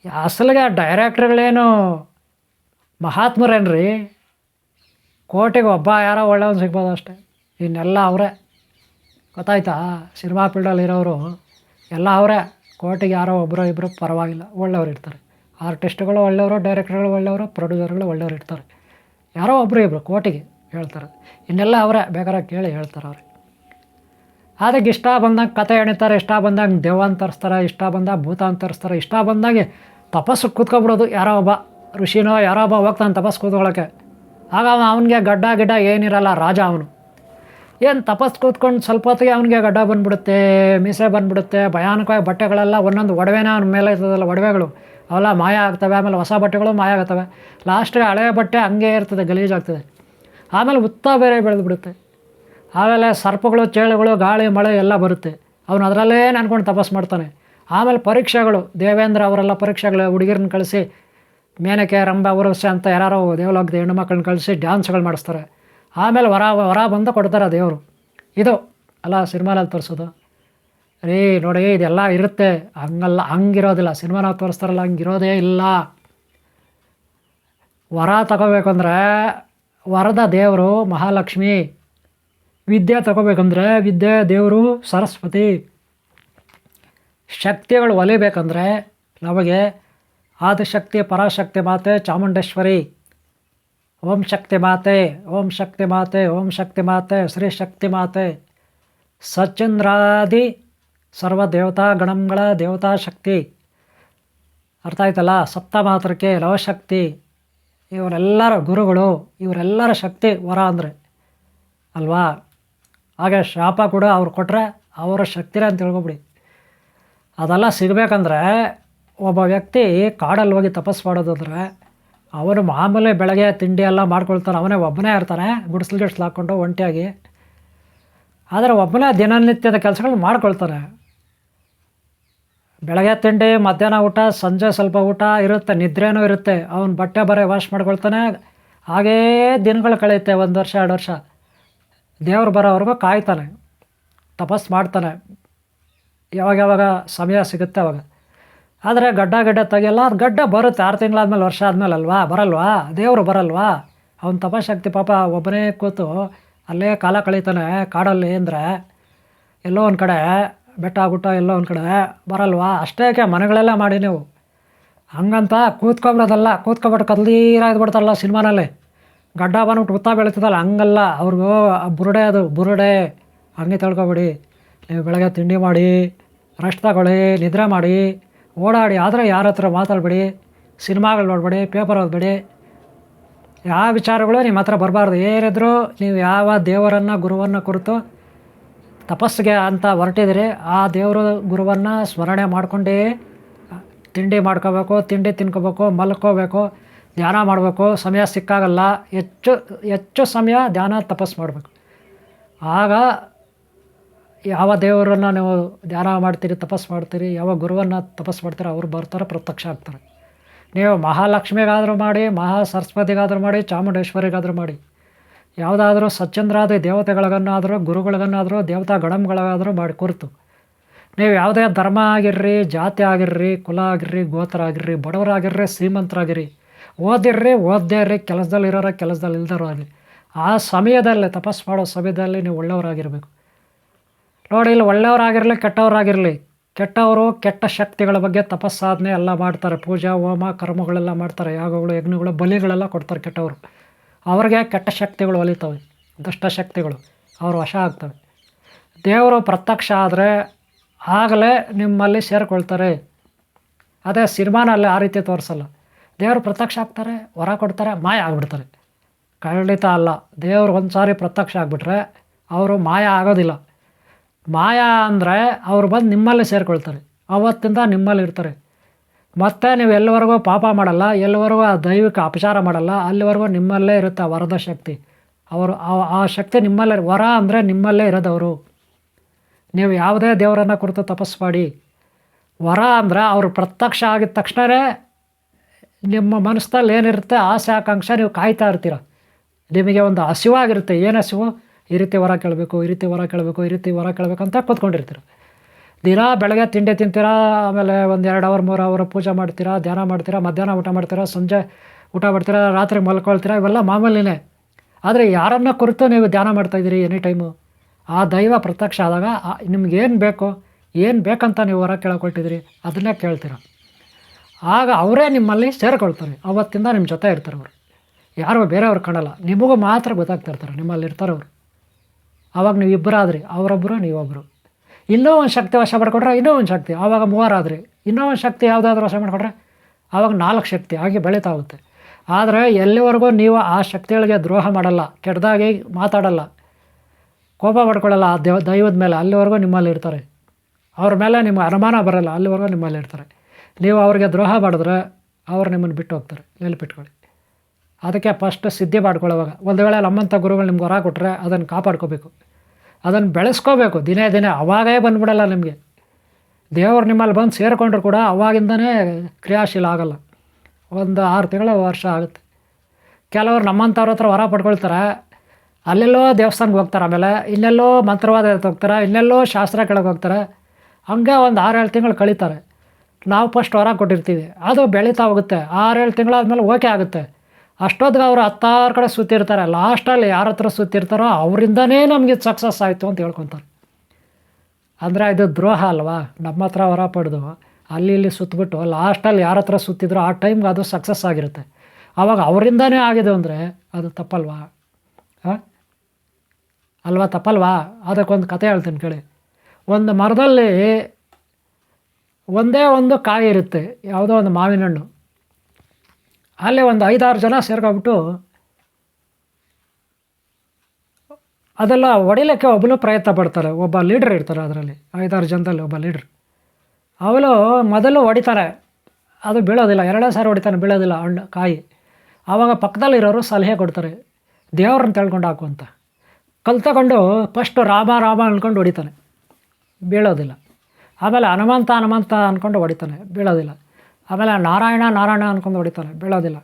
ಅಸಲಿಗೆ ಆ ಡೈರೆಕ್ಟ್ರುಗಳೇನು ಮಹಾತ್ಮರೇನ್ರಿ? ಕೋಟೆಗೆ ಒಬ್ಬ ಯಾರೋ ಒಳ್ಳೆಯವನು ಸಿಗ್ಬೋದು ಅಷ್ಟೇ. ಇನ್ನೆಲ್ಲ ಅವರೇ. ಗೊತ್ತಾಯ್ತಾ? ಸಿನಿಮಾ ಫೀಲ್ಡಲ್ಲಿ ಇರೋರು ಎಲ್ಲ ಅವರೇ. ಕೋಟೆಗೆ ಯಾರೋ ಒಬ್ಬರೋ ಇಬ್ಬರು ಪರವಾಗಿಲ್ಲ. ಒಳ್ಳೆಯವ್ರು ಇರ್ತಾರೆ. ಆರ್ಟಿಸ್ಟ್ಗಳು ಒಳ್ಳೆಯವರು, ಡೈರೆಕ್ಟರ್ಗಳು ಒಳ್ಳೆಯವರು, ಪ್ರೊಡ್ಯೂಸರ್ಗಳು ಒಳ್ಳೆಯವ್ರು ಇರ್ತಾರೆ. ಯಾರೋ ಒಬ್ಬರು ಇಬ್ಬರು ಕೋಟೆಗೆ ಹೇಳ್ತಾರೆ. ಇನ್ನೆಲ್ಲ ಅವರೇ. ಬೇಕಾರ ಕೇಳಿ ಹೇಳ್ತಾರೆ ಅವ್ರಿಗೆ ಅದಕ್ಕೆ ಇಷ್ಟ ಬಂದಾಗ ಕತೆ ಎಣಿತಾರೆ, ಇಷ್ಟ ಬಂದಾಗ ದೆವ್ವ ಅಂತ ತರಿಸ್ತಾರೆ ಇಷ್ಟ ಬಂದಾಗ ಭೂತ ಅಂತ ತರಿಸ್ತಾರೆ ಇಷ್ಟ ಬಂದಾಗೆ ತಪಸ್ಸು ಕೂತ್ಕೊಬಿಡೋದು ಯಾರೋ ಒಬ್ಬ ಋಷಿನೋ ಯಾರೋ ಒಬ್ಬ ಹೋಗ್ತಾನೆ ತಪಸ್ಸು ಕೂತ್ಕೊಳ್ಳೋಕ್ಕೆ ಆಗ ಅವನಿಗೆ ಗಡ್ಡ ಗಿಡ್ಡ ಏನಿರಲ್ಲ, ರಾಜ ಅವನು. ಏನು ತಪಸ್ಸು ಕೂತ್ಕೊಂಡು ಸ್ವಲ್ಪ ಹೊತ್ತಿಗೆ ಅವನಿಗೆ ಗಡ್ಡ ಬಂದ್ಬಿಡುತ್ತೆ, ಮೀಸೆ ಬಂದ್ಬಿಡುತ್ತೆ ಭಯಾನಕವಾಗಿ ಬಟ್ಟೆಗಳೆಲ್ಲ ಒಂದೊಂದು ಒಡವೆನ ಅವನ ಮೇಲೆ ಇರ್ತದಲ್ಲ ಒಡವೆಗಳು, ಅವೆಲ್ಲ ಮಾಯ ಆಗ್ತವೆ, ಆಮೇಲೆ ಹೊಸ ಬಟ್ಟೆಗಳು ಮಾಯ ಆಗ್ತವೆ. ಲಾಸ್ಟಿಗೆ ಹಳೆಯ ಬಟ್ಟೆ ಹಂಗೆ ಇರ್ತದೆ ಗಲೀಜಾಗ್ತದೆ ಆಮೇಲೆ ಉತ್ತ ಬೇರೆ ಬೆಳೆದ್ಬಿಡುತ್ತೆ. ಆಮೇಲೆ ಸರ್ಪಗಳು, ಚೇಳುಗಳು, ಗಾಳಿ, ಮಳೆ ಎಲ್ಲ ಬರುತ್ತೆ. ಅವನು ಅದರಲ್ಲೇ ಅನ್ಕೊಂಡು ತಪಸ್ಸು ಮಾಡ್ತಾನೆ. ಆಮೇಲೆ ಪರೀಕ್ಷೆಗಳು, ದೇವೇಂದ್ರ ಅವರೆಲ್ಲ ಪರೀಕ್ಷೆಗಳು ಹುಡುಗಿರನ್ನ ಕಳಿಸಿ, ಮೇನಕೆ ರಂಬ ಊರ್ವಶ ಅಂತ ಯಾರೋ ದೇವಲೋಕದ ಹೆಣ್ಣು ಮಕ್ಕಳನ್ನ ಕಳಿಸಿ ಡ್ಯಾನ್ಸ್ಗಳು ಮಾಡಿಸ್ತಾರೆ. ಆಮೇಲೆ ವರ ವರ ಬಂದು ಕೊಡ್ತಾರೆ ದೇವರು. ಇದು, ಅಲ್ಲ ಸಿನಿಮಾದಲ್ಲಿ ತೋರಿಸೋದು. ರೀ, ನೋಡಿ, ಇದೆಲ್ಲ ಇರುತ್ತೆ. ಹಂಗಲ್ಲ, ಹಂಗಿರೋದಿಲ್ಲ. ಸಿನಿಮಾನ ತೋರಿಸ್ತಾರಲ್ಲ, ಹಂಗಿರೋದೇ ಇಲ್ಲ. ವರ ತಗೋಬೇಕಂದ್ರೆ ವರದ ದೇವರು ಮಹಾಲಕ್ಷ್ಮಿ. ವಿದ್ಯೆ ತಗೋಬೇಕಂದ್ರೆ ವಿದ್ಯೆ, ದೇವರು, ಸರಸ್ವತಿ. ಶಕ್ತಿಗಳು ಒಲಿಬೇಕಂದ್ರೆ ನಮಗೆ ಆದಿಶಕ್ತಿ, ಪರಾಶಕ್ತಿ ಮಾತೆ, ಚಾಮುಂಡೇಶ್ವರಿ. ಓಂ ಶಕ್ತಿ ಮಾತೆ, ಓಂ ಶಕ್ತಿ ಮಾತೆ, ಓಂ ಶಕ್ತಿ ಮಾತೆ, ಶ್ರೀ ಶಕ್ತಿ ಮಾತೆ. ಸಚಂದ್ರಾದಿ ಸರ್ವ ದೇವತಾ ಗಣಂಗಳ ದೇವತಾ ಶಕ್ತಿ. ಅರ್ಥ ಆಯ್ತಲ್ಲ? ಸಪ್ತ ಮಾತ್ರಕ್ಕೆ ಲವಶಕ್ತಿ. ಇವರೆಲ್ಲರ ಗುರುಗಳು, ಇವರೆಲ್ಲರ ಶಕ್ತಿ ವರ ಅಂದರೆ ಅಲ್ವಾ? ಹಾಗೆ ಶಾಪ ಕೂಡ ಅವ್ರು ಕೊಟ್ಟರೆ ಅವರ ಶಕ್ತಿರೇ ಅಂತ ತಿಳ್ಕೊಬಿಡಿ. ಅದೆಲ್ಲ ಸಿಗಬೇಕಂದ್ರೆ ಒಬ್ಬ ವ್ಯಕ್ತಿ ಕಾಡಲ್ಲಿ ಹೋಗಿ ತಪಸ್ಸು ಮಾಡೋದಾದ್ರೆ ಅವನು ಮಾಮೂಲಿ ಬೆಳಗ್ಗೆ ತಿಂಡಿ ಎಲ್ಲ ಮಾಡ್ಕೊಳ್ತಾನೆ, ಅವನೇ ಒಬ್ಬನೇ ಇರ್ತಾನೆ, ಗುಡಿಸ್ಲು ಗಿಡ್ಸ್ಲು ಹಾಕ್ಕೊಂಡು ಒಂಟಿಯಾಗಿ. ಆದರೆ ಒಬ್ಬನೇ ದಿನನಿತ್ಯದ ಕೆಲಸಗಳು ಮಾಡ್ಕೊಳ್ತಾನೆ. ಬೆಳಗ್ಗೆ ತಿಂಡಿ, ಮಧ್ಯಾಹ್ನ ಊಟ, ಸಂಜೆ ಸ್ವಲ್ಪ ಊಟ ಇರುತ್ತೆ, ನಿದ್ರೇನೂ ಇರುತ್ತೆ. ಅವನು ಬಟ್ಟೆ ಬರೆ ವಾಶ್ ಮಾಡ್ಕೊಳ್ತಾನೆ. ಹಾಗೇ ದಿನಗಳು ಕಳೆಯುತ್ತೆ, ಒಂದು ವರ್ಷ, ಎರಡು ವರ್ಷ. ದೇವ್ರು ಬರೋವರೆಗೂ ಕಾಯ್ತಾನೆ ತಪಸ್ ಮಾಡ್ತಾನೆ. ಯಾವಾಗ ಯಾವಾಗ ಸಮಯ ಸಿಗುತ್ತೆ ಅವಾಗ. ಆದರೆ ಗಡ್ಡ ಗಡ್ಡ ತೆಗಿಯಲ್ಲ, ಅದು ಗಡ್ಡ ಬರುತ್ತೆ, ಆರು ತಿಂಗಳಾದ್ಮೇಲೆ ವರ್ಷ ಆದಮೇಲೆ ಅಲ್ವಾ ಬರಲ್ವಾ, ದೇವರು ಬರಲ್ವಾ? ಅವನ ತಪಶಕ್ತಿ ಪಾಪ ಒಬ್ಬನೇ ಕೂತು ಅಲ್ಲೇ ಕಾಲ ಕಳೀತಾನೆ, ಕಾಡಲ್ಲಿ ಅಂದರೆ ಎಲ್ಲೋ ಒಂದು ಕಡೆ, ಬೆಟ್ಟ, ಗುಟ್ಟ ಎಲ್ಲೋ ಒಂದು ಕಡೆ ಬರಲ್ವಾ? ಅಷ್ಟೇಕೆ ಮನೆಗಳೆಲ್ಲ ಮಾಡಿ ನೀವು? ಹಂಗಂತ ಕೂತ್ಕೊಬಿಡೋದಲ್ಲ ಕೂತ್ಕೊಬಿಟ್ಟು ಕದ್ಲೀರಾಗ್ಬಿಡ್ತಾರಲ್ಲ ಸಿನಿಮಾನಲ್ಲಿ. ಗಡ್ಡ ಬಂದ್ಬಿಟ್ಟು ಉತ್ತ ಬೆಳೀತದಲ್ಲ, ಹಂಗಲ್ಲ, ಅವ್ರಿಗೂ ಬುರುಡೆ ಅದು, ಬುರುಡೆ. ಹಂಗೆ ತಿಳ್ಕೊಬಿಡಿ. ನೀವು ಬೆಳಗ್ಗೆ ತಿಂಡಿ ಮಾಡಿ ರೆಸ್ಟ್ ತಗೊಳ್ಳಿ ನಿದ್ರೆ ಮಾಡಿ, ಓಡಾಡಿ, ಆದರೆ ಯಾರ ಹತ್ರ ಮಾತಾಡಬೇಡಿ, ಸಿನಿಮಾಗಳು ನೋಡಬೇಡಿ ಪೇಪರ್ ಓದಬೇಡಿ, ಯಾವ ವಿಚಾರಗಳು ನಿಮ್ಮ ಹತ್ರ ಬರಬಾರ್ದು. ಏನಿದ್ರು ನೀವು ಯಾವ ದೇವರನ್ನು, ಗುರುವನ್ನು ಕುರಿತು ತಪಸ್ಸಿಗೆ ಅಂತ ಹೊರಟಿದ್ದೀರಿ, ಆ ದೇವರ ಗುರುವನ್ನು ಸ್ಮರಣೆ ಮಾಡ್ಕೊಂಡೇ ತಿಂಡಿ ಮಾಡ್ಕೋಬೇಕು, ತಿಂಡಿ ತಿನ್ಕೋಬೇಕು, ಮಲ್ಕೋಬೇಕು, ಧ್ಯಾನ ಮಾಡಬೇಕು. ಸಮಯ ಸಿಕ್ಕಾಗಲ್ಲ. ಹೆಚ್ಚು ಹೆಚ್ಚು ಸಮಯ ಧ್ಯಾನ ತಪಸ್ಸು ಮಾಡಬೇಕು. ಆಗ ಯಾವ ದೇವರನ್ನು ನೀವು ಧ್ಯಾನ ಮಾಡ್ತೀರಿ ತಪಸ್ಸು ಮಾಡ್ತೀರಿ, ಯಾವ ಗುರುವನ್ನು ತಪಸ್ಸು ಮಾಡ್ತೀರಿ ಅವ್ರು ಬರ್ತಾರೆ, ಪ್ರತ್ಯಕ್ಷ ಆಗ್ತಾರೆ. ನೀವು ಮಹಾಲಕ್ಷ್ಮಿಗಾದರೂ ಮಾಡಿ ಮಹಾ ಸರಸ್ವತಿಗಾದರೂ ಮಾಡಿ, ಚಾಮುಂಡೇಶ್ವರಿಗಾದರೂ ಮಾಡಿ, ಯಾವುದಾದ್ರೂ ಸಚ್ಚಂದ್ರಾದಿ ದೇವತೆಗಳಿಗನ್ನಾದರೂ, ಗುರುಗಳಿಗನ್ನಾದರೂ, ದೇವತಾ ಗಣಂಗಳಿಗಾದರೂ ಮಾಡಿ ಕುರಿತು. ನೀವು ಯಾವುದೇ ಧರ್ಮ ಆಗಿರ್ರಿ, ಜಾತಿ ಆಗಿರ್ರಿ, ಕುಲ ಆಗಿರ್ರಿ, ಗೋತ್ರ ಆಗಿರ್ರಿ, ಬಡವರಾಗಿರ್ರಿ, ಶ್ರೀಮಂತರಾಗಿರ್ರಿ, ಓದಿರ್ರಿ, ಓದ್ದೇ ಇರ್ರಿ ಕೆಲಸದಲ್ಲಿ ಇರೋರ ಕೆಲಸದಲ್ಲಿ ಇಲ್ದಾರೋ ಆಗಲಿ. ಆ ಸಮಯದಲ್ಲಿ ತಪಸ್ಸು ಮಾಡೋ ಸಮಯದಲ್ಲಿ ನೀವು ಒಳ್ಳೆಯವರಾಗಿರಬೇಕು. ನೋಡಿ, ಇಲ್ಲಿ ಒಳ್ಳೆಯವರಾಗಿರಲಿ, ಕೆಟ್ಟವರಾಗಿರಲಿ. ಕೆಟ್ಟವರು, ಕೆಟ್ಟ ಶಕ್ತಿಗಳ ಬಗ್ಗೆ ತಪಸ್ಸಾಧನೆ ಎಲ್ಲ ಮಾಡ್ತಾರೆ. ಪೂಜಾ, ಹೋಮ, ಕರ್ಮಗಳೆಲ್ಲ ಮಾಡ್ತಾರೆ. ಯಾಗಗಳು, ಯಜ್ಞಗಳು, ಬಲಿಗಳೆಲ್ಲ ಕೊಡ್ತಾರೆ ಕೆಟ್ಟವರು. ಅವ್ರಿಗೆ ಕೆಟ್ಟ ಶಕ್ತಿಗಳು ಒಲಿತವೆ? ದುಷ್ಟ ಶಕ್ತಿಗಳು. ಅವರು ವಶ ಆಗ್ತವೆ. ದೇವರು ಪ್ರತ್ಯಕ್ಷ ಆದರೆ ಆಗಲೇ ನಿಮ್ಮಲ್ಲಿ ಸೇರಿಕೊಳ್ತಾರೆ. ಅದೇ ಸಿನಿಮಾನಲ್ಲಿ ಆ ರೀತಿ ತೋರಿಸಲ್ಲ. ದೇವರು ಪ್ರತ್ಯಕ್ಷ ಆಗ್ತಾರೆ, ವರ ಕೊಡ್ತಾರೆ, ಮಾಯ ಆಗಿಬಿಡ್ತಾರೆ. ಖಂಡಿತ ಅಲ್ಲ. ದೇವರು ಒಂದು ಸಾರಿ ಪ್ರತ್ಯಕ್ಷ ಆಗಿಬಿಟ್ರೆ, ಅವರು ಮಾಯ ಆಗೋದಿಲ್ಲ. ಮಾಯ ಅಂದರೆ ಅವ್ರು ಬಂದು ನಿಮ್ಮಲ್ಲೇ ಸೇರಿಕೊಳ್ತಾರೆ. ಅವತ್ತಿಂದ ನಿಮ್ಮಲ್ಲಿ ಇರ್ತಾರೆ. ಮತ್ತೆ ನೀವು ಎಲ್ಲಿವರೆಗೂ ಪಾಪ ಮಾಡಲ್ಲ, ಎಲ್ಲಿವರೆಗೂ ಆ ದೈವಿಕ ಅಪಚಾರ ಮಾಡಲ್ಲ, ಅಲ್ಲಿವರೆಗೂ ನಿಮ್ಮಲ್ಲೇ ಇರುತ್ತೆ ವರದ ಶಕ್ತಿ ಅವರು ಆ- ಆ ಶಕ್ತಿ ನಿಮ್ಮಲ್ಲೇ ವರ ಅಂದರೆ ನಿಮ್ಮಲ್ಲೇ ಇರೋದವರು. ನೀವು ಯಾವುದೇ ದೇವರನ್ನು ಕುರಿತು ತಪಸ್ಸು ಮಾಡಿ. ವರ ಅಂದರೆ ಅವರು ಪ್ರತ್ಯಕ್ಷ ಆಗಿದ ತಕ್ಷಣವೇ ನಿಮ್ಮ ಮನಸ್ಸಲ್ಲಿ ಏನಿರುತ್ತೆ ಆಸೆ, ಆಕಾಂಕ್ಷೆ, ನೀವು ಕಾಯ್ತಾ ಇರ್ತೀರ. ನಿಮಗೆ ಒಂದು ಹಸಿವಾಗಿರುತ್ತೆ. ಏನು ಹಸಿವು? ಈ ರೀತಿ ವರ ಕೇಳಬೇಕು ಈ ರೀತಿ ವರ ಕೇಳಬೇಕು ಈ ರೀತಿ ವರ ಕೇಳಬೇಕು ಅಂತ ಕೂತ್ಕೊಂಡಿರ್ತೀರ. ದಿನಾ ಬೆಳಗ್ಗೆ ತಿಂಡಿ ತಿಂತೀರಾ, ಆಮೇಲೆ ಒಂದು ಎರಡು ಅವರ್ ಮೂರು ಅವರ್ ಪೂಜೆ ಮಾಡ್ತೀರಾ, ಧ್ಯಾನ ಮಾಡ್ತೀರಾ, ಮಧ್ಯಾಹ್ನ ಊಟ ಮಾಡ್ತೀರಾ, ಸಂಜೆ ಊಟ ಮಾಡ್ತೀರಾ, ರಾತ್ರಿ ಮಲ್ಕೊಳ್ತೀರಾ, ಇವೆಲ್ಲ ಮಾಮೂಲಿನೇ. ಆದರೆ ಯಾರನ್ನ ಕುರಿತು ನೀವು ಧ್ಯಾನ ಮಾಡ್ತಾಯಿದ್ದೀರಿ ಎನಿ ಟೈಮು, ಆ ದೈವ ಪ್ರತ್ಯಕ್ಷ ಆದಾಗ ನಿಮ್ಗೇನು ಬೇಕು, ಏನು ಬೇಕಂತ ನೀವು ಹೊರ ಕೇಳ್ಕೊಳ್ತಿದ್ರಿ ಅದನ್ನೇ ಕೇಳ್ತೀರ. ಆಗ ಅವರೇ ನಿಮ್ಮಲ್ಲಿ ಸೇರಿಕೊಳ್ತಾರೆ, ಅವತ್ತಿಂದ ನಿಮ್ಮ ಜೊತೆ ಇರ್ತಾರೆ ಅವರು. ಯಾರು ಬೇರೆಯವ್ರು ಕಾಣಲ್ಲ, ನಿಮಗೂ ಮಾತ್ರ ಗೊತ್ತಾಗ್ತಾ ಇರ್ತಾರೆ ನಿಮ್ಮಲ್ಲಿ ಇರ್ತಾರೆ ಅವರು. ಆವಾಗ ನೀವು ಇಬ್ಬರಾದ್ರಿ ಅವರೊಬ್ಬರು ನೀವೊಬ್ಬರು ಇನ್ನೂ ಒಂದು ಶಕ್ತಿ ವಶ ಮಾಡಿಕೊಟ್ರೆ ಇನ್ನೂ ಒಂದು ಶಕ್ತಿ ಆವಾಗ ಮೂವರಾದ್ರಿ ಇನ್ನೂ ಒಂದು ಶಕ್ತಿ ಯಾವುದಾದ್ರೂ ವಶ ಮಾಡಿಕೊಟ್ರೆ ಆವಾಗ ನಾಲ್ಕು ಶಕ್ತಿ ಹಾಗೆ ಬೆಳೀತಾ ಹೋಗುತ್ತೆ ಆದರೆ ಎಲ್ಲಿವರೆಗೂ ನೀವು ಆ ಶಕ್ತಿಗಳಿಗೆ ದ್ರೋಹ ಮಾಡಲ್ಲ, ಕೆಟ್ಟದಾಗಿ ಮಾತಾಡಲ್ಲ, ಕೋಪ ಪಡ್ಕೊಳ್ಳಲ್ಲ ಆ ದೇವ, ದೈವದ ಮೇಲೆ, ಅಲ್ಲಿವರೆಗೂ ನಿಮ್ಮಲ್ಲಿ ಇರ್ತಾರೆ. ಅವ್ರ ಮೇಲೆ ನಿಮ್ಮ ಅನುಮಾನ ಬರಲ್ಲ, ಅಲ್ಲಿವರೆಗೂ ನಿಮ್ಮಲ್ಲಿ ಇರ್ತಾರೆ. ನೀವು ಅವ್ರಿಗೆ ದ್ರೋಹ ಮಾಡಿದ್ರೆ ಅವ್ರು ನಿಮ್ಮನ್ನು ಬಿಟ್ಟು ಹೋಗ್ತಾರೆ, ನೆನಪಿಟ್ಕೊಳ್ಳಿ. ಅದಕ್ಕೆ ಫಸ್ಟ್ ಸಿದ್ಧಿ ಮಾಡ್ಕೊಳ್ಳೋವಾಗ. ಒಂದು ವೇಳೆ ನಮ್ಮಂಥ ಗುರುಗಳು ನಿಮ್ಗೆ ಹೊರ ಕೊಟ್ಟರೆ ಅದನ್ನು ಕಾಪಾಡ್ಕೋಬೇಕು. ಅದನ್ನು ಬೆಳೆಸ್ಕೋಬೇಕು. ದಿನೇ ದಿನೇ ಅವಾಗೇ ಬಂದುಬಿಡಲ್ಲ ನಿಮಗೆ. ದೇವರು ನಿಮ್ಮಲ್ಲಿ ಬಂದು ಸೇರಿಕೊಂಡ್ರು ಕೂಡ ಅವಾಗಿಂದನೇ ಕ್ರಿಯಾಶೀಲ ಆಗಲ್ಲ. ಒಂದು ಆರು ತಿಂಗಳ ವರ್ಷ ಆಗುತ್ತೆ. ಕೆಲವರು ನಮ್ಮಂಥವ್ರ ಹತ್ರ ಹೊರ ಪಡ್ಕೊಳ್ತಾರೆ. ಅಲ್ಲೆಲ್ಲೋ ದೇವಸ್ಥಾನಕ್ಕೆ ಹೋಗ್ತಾರೆ ಆಮೇಲೆ, ಇನ್ನೆಲ್ಲೋ ಮಂತ್ರವಾದ ಹೋಗ್ತಾರೆ, ಇನ್ನೆಲ್ಲೋ ಶಾಸ್ತ್ರ ಕೆಳಗೆ ಹೋಗ್ತಾರೆ. ಹಂಗೆ ಒಂದು ಆರೇಳು ತಿಂಗಳು ಕಳೀತಾರೆ. ನಾವು ಫಸ್ಟ್ ಹೊರ ಕೊಟ್ಟಿರ್ತೀವಿ. ಅದು ಬೆಳೀತಾ ಹೋಗುತ್ತೆ. ಆರೇಳು ತಿಂಗಳಾದ್ಮೇಲೆ ಓಕೆ ಆಗುತ್ತೆ. ಅಷ್ಟೊತ್ತಿಗೆ ಅವರು ಹತ್ತಾರು ಕಡೆ ಸುತ್ತಿರ್ತಾರೆ. ಲಾಸ್ಟಲ್ಲಿ ಯಾರ ಹತ್ರ ಸುತ್ತಿರ್ತಾರೋ ಅವರಿಂದನೇ ನಮಗೆ ಸಕ್ಸಸ್ ಆಯಿತು ಅಂತ ಹೇಳ್ಕೊತಾರೆ. ಅಂದರೆ ಇದು ದ್ರೋಹ ಅಲ್ವಾ? ನಮ್ಮ ಹತ್ರ ಹೊರ ಪಡೆದು ಅಲ್ಲಿ ಇಲ್ಲಿ ಸುತ್ತಬಿಟ್ಟು ಲಾಸ್ಟಲ್ಲಿ ಯಾರ ಹತ್ರ ಸುತ್ತಿದ್ರು ಆ ಟೈಮ್ಗೆ ಅದು ಸಕ್ಸಸ್ ಆಗಿರುತ್ತೆ. ಆವಾಗ ಅವರಿಂದನೇ ಆಗಿದೆ ಅಂದರೆ ಅದು ತಪ್ಪಲ್ವಾ? ಹಾಂ? ಅಲ್ವಾ ತಪ್ಪಲ್ವಾ? ಅದಕ್ಕೊಂದು ಕತೆ ಹೇಳ್ತೀನಿ ಕೇಳಿ. ಒಂದು ಮರದಲ್ಲಿ ಒಂದೇ ಒಂದು ಕಾಯಿ ಇರುತ್ತೆ. ಯಾವುದೋ ಒಂದು ಮಾವಿನ ಹಣ್ಣು. ಅಲ್ಲಿ ಒಂದು ಐದಾರು ಜನ ಸೇರ್ಕೊಬಿಟ್ಟು ಅದೆಲ್ಲ ಹೊಡಿಲಿಕ್ಕೆ ಒಬ್ಬನು ಪ್ರಯತ್ನ ಪಡ್ತಾರೆ. ಒಬ್ಬ ಲೀಡ್ರ್ ಇರ್ತಾರೆ ಅದರಲ್ಲಿ. ಐದಾರು ಜನದಲ್ಲಿ ಒಬ್ಬ ಲೀಡ್ರ್ ಅವಳು ಮೊದಲು ಹೊಡಿತಾರೆ ಅದು ಬೀಳೋದಿಲ್ಲ. ಎರಡೇ ಸಾರಿ ಹೊಡಿತಾನೆ, ಬೀಳೋದಿಲ್ಲ ಹಣ್ಣು, ಕಾಯಿ. ಆವಾಗ ಪಕ್ಕದಲ್ಲಿರೋರು ಸಲಹೆ ಕೊಡ್ತಾರೆ. ದೇವ್ರನ್ನ ತಿಳ್ಕೊಂಡು ಹಾಕು ಅಂತ. ಕಲ್ತಕೊಂಡು ಫಸ್ಟು ರಾಮ ರಾಮ ಅಂದ್ಕೊಂಡು ಹೊಡಿತಾನೆ. ಬೀಳೋದಿಲ್ಲ. ಆಮೇಲೆ ಹನುಮಂತ ಹನುಮಂತ ಅಂದ್ಕೊಂಡು ಹೊಡಿತಾನೆ. ಬೀಳೋದಿಲ್ಲ. ಆಮೇಲೆ ನಾರಾಯಣ ನಾರಾಯಣ ಅಂದ್ಕೊಂಡು ಹೊಡಿತಾರೆ, ಬೀಳೋದಿಲ್ಲ.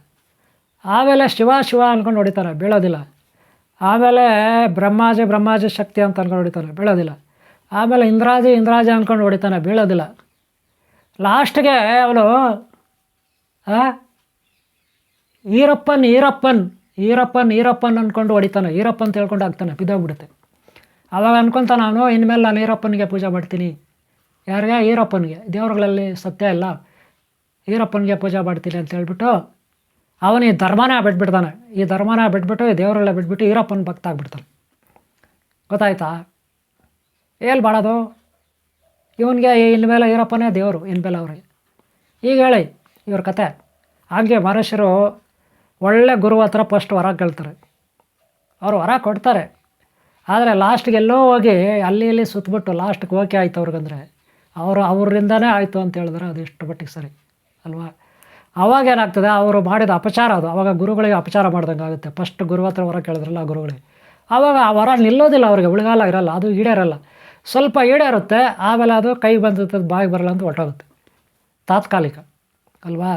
ಆಮೇಲೆ ಶಿವ ಶಿವ ಅಂದ್ಕೊಂಡು ಹೊಡಿತಾರೆ, ಬೀಳೋದಿಲ್ಲ. ಆಮೇಲೆ ಬ್ರಹ್ಮಾಜಿ ಬ್ರಹ್ಮಾಜಿ ಶಕ್ತಿ ಅಂತ ಅಂದ್ಕೊಂಡು ಹೊಡಿತಾರೆ, ಬೀಳೋದಿಲ್ಲ. ಆಮೇಲೆ ಇಂದ್ರಾಜಿ ಇಂದ್ರಾಜಿ ಅಂದ್ಕೊಂಡು ಹೊಡಿತಾನೆ, ಬೀಳೋದಿಲ್ಲ. ಲಾಸ್ಟ್ಗೆ ಅವನು ಈರಪ್ಪನ್ ಈರಪ್ಪನ್ ಈರಪ್ಪನ್ ಈರಪ್ಪನ್ ಅಂದ್ಕೊಂಡು ಹೊಡಿತಾನೆ, ಈರಪ್ಪ ಅಂತ ಹೇಳ್ಕೊಂಡು ಆಗ್ತಾನೆ ಬಿದ್ದೋಗ್ಬಿಡುತ್ತೆ. ಅವಾಗ ಅನ್ಕೊತ ನಾನು ಇನ್ಮೇಲೆ ನಾನು ಈರಪ್ಪನಿಗೆ ಪೂಜೆ ಮಾಡ್ತೀನಿ. ಯಾರಿಗೆ? ಈರಪ್ಪನಿಗೆ. ದೇವ್ರುಗಳಲ್ಲಿ ಸತ್ಯ ಇಲ್ಲ. ಈರಪ್ಪನಿಗೆ ಪೂಜೆ ಮಾಡ್ತೀನಿ ಅಂತ ಹೇಳ್ಬಿಟ್ಟು ಅವನು ಈ ಧರ್ಮನ ಬಿಟ್ಬಿಡ್ತಾನೆ. ಈ ಧರ್ಮನ ಬಿಟ್ಬಿಟ್ಟು, ಈ ದೇವರೆಲ್ಲ ಬಿಟ್ಬಿಟ್ಟು ಈರಪ್ಪನ ಭಕ್ತ ಆಗ್ಬಿಡ್ತಾನೆ. ಗೊತ್ತಾಯ್ತಾ? ಎಲ್ಲಿ ಮಾಡೋದು? ಇವನಿಗೆ ಇನ್ಮೇಲೆ ಈರಪ್ಪನೇ ದೇವರು, ಇನ್ಮೇಲೆ ಅವ್ರಿಗೆ. ಈಗ ಹೇಳಿ, ಇವ್ರ ಕತೆ. ಹಾಗೆ ಮನುಷ್ಯರು ಒಳ್ಳೆ ಗುರು ಹತ್ರ ಫಸ್ಟ್ ವರ ಕೇಳ್ತಾರೆ. ಅವರು ವರ ಕೊಡ್ತಾರೆ. ಆದರೆ ಲಾಸ್ಟ್ಗೆ ಎಲ್ಲೋ ಹೋಗಿ ಅಲ್ಲಿ ಇಲ್ಲಿ ಸುತ್ತಬಿಟ್ಟು ಲಾಸ್ಟ್ಗೆ ಓಕೆ ಆಯ್ತು ಅವ್ರಿಗಂದ್ರೆ. ಅವರು ಅವರಿಂದನೇ ಆಯಿತು ಅಂತ ಹೇಳಿದ್ರೆ ಅದು ಎಷ್ಟು ಮಟ್ಟಿಗೆ ಸರಿ. ಅಲ್ವಾ? ಆವಾಗ ಏನಾಗ್ತದೆ, ಅವರು ಮಾಡಿದ ಅಪಚಾರ ಅದು. ಆವಾಗ ಗುರುಗಳಿಗೆ ಅಪಚಾರ ಮಾಡ್ದಂಗೆ ಆಗುತ್ತೆ. ಫಸ್ಟ್ ಗುರು ಹತ್ರ ವರ ಕೇಳಿದ್ರಲ್ಲ ಗುರುಗಳಿಗೆ ಆವಾಗ ಆ ವರ ನಿಲ್ಲೋದಿಲ್ಲ ಅವ್ರಿಗೆ ಉಳಿಗಾಲ ಇರಲ್ಲ, ಅದು ಈಡೇರಲ್ಲ. ಸ್ವಲ್ಪ ಈಡೇರುತ್ತೆ, ಆಮೇಲೆ ಅದು ಕೈ ಬಂದಿರ್ತದೆ, ಬಾಯಿಗೆ ಬರಲ್ಲ ಅಂತ ಹೊರಟೋಗುತ್ತೆ. ತಾತ್ಕಾಲಿಕ, ಅಲ್ವಾ?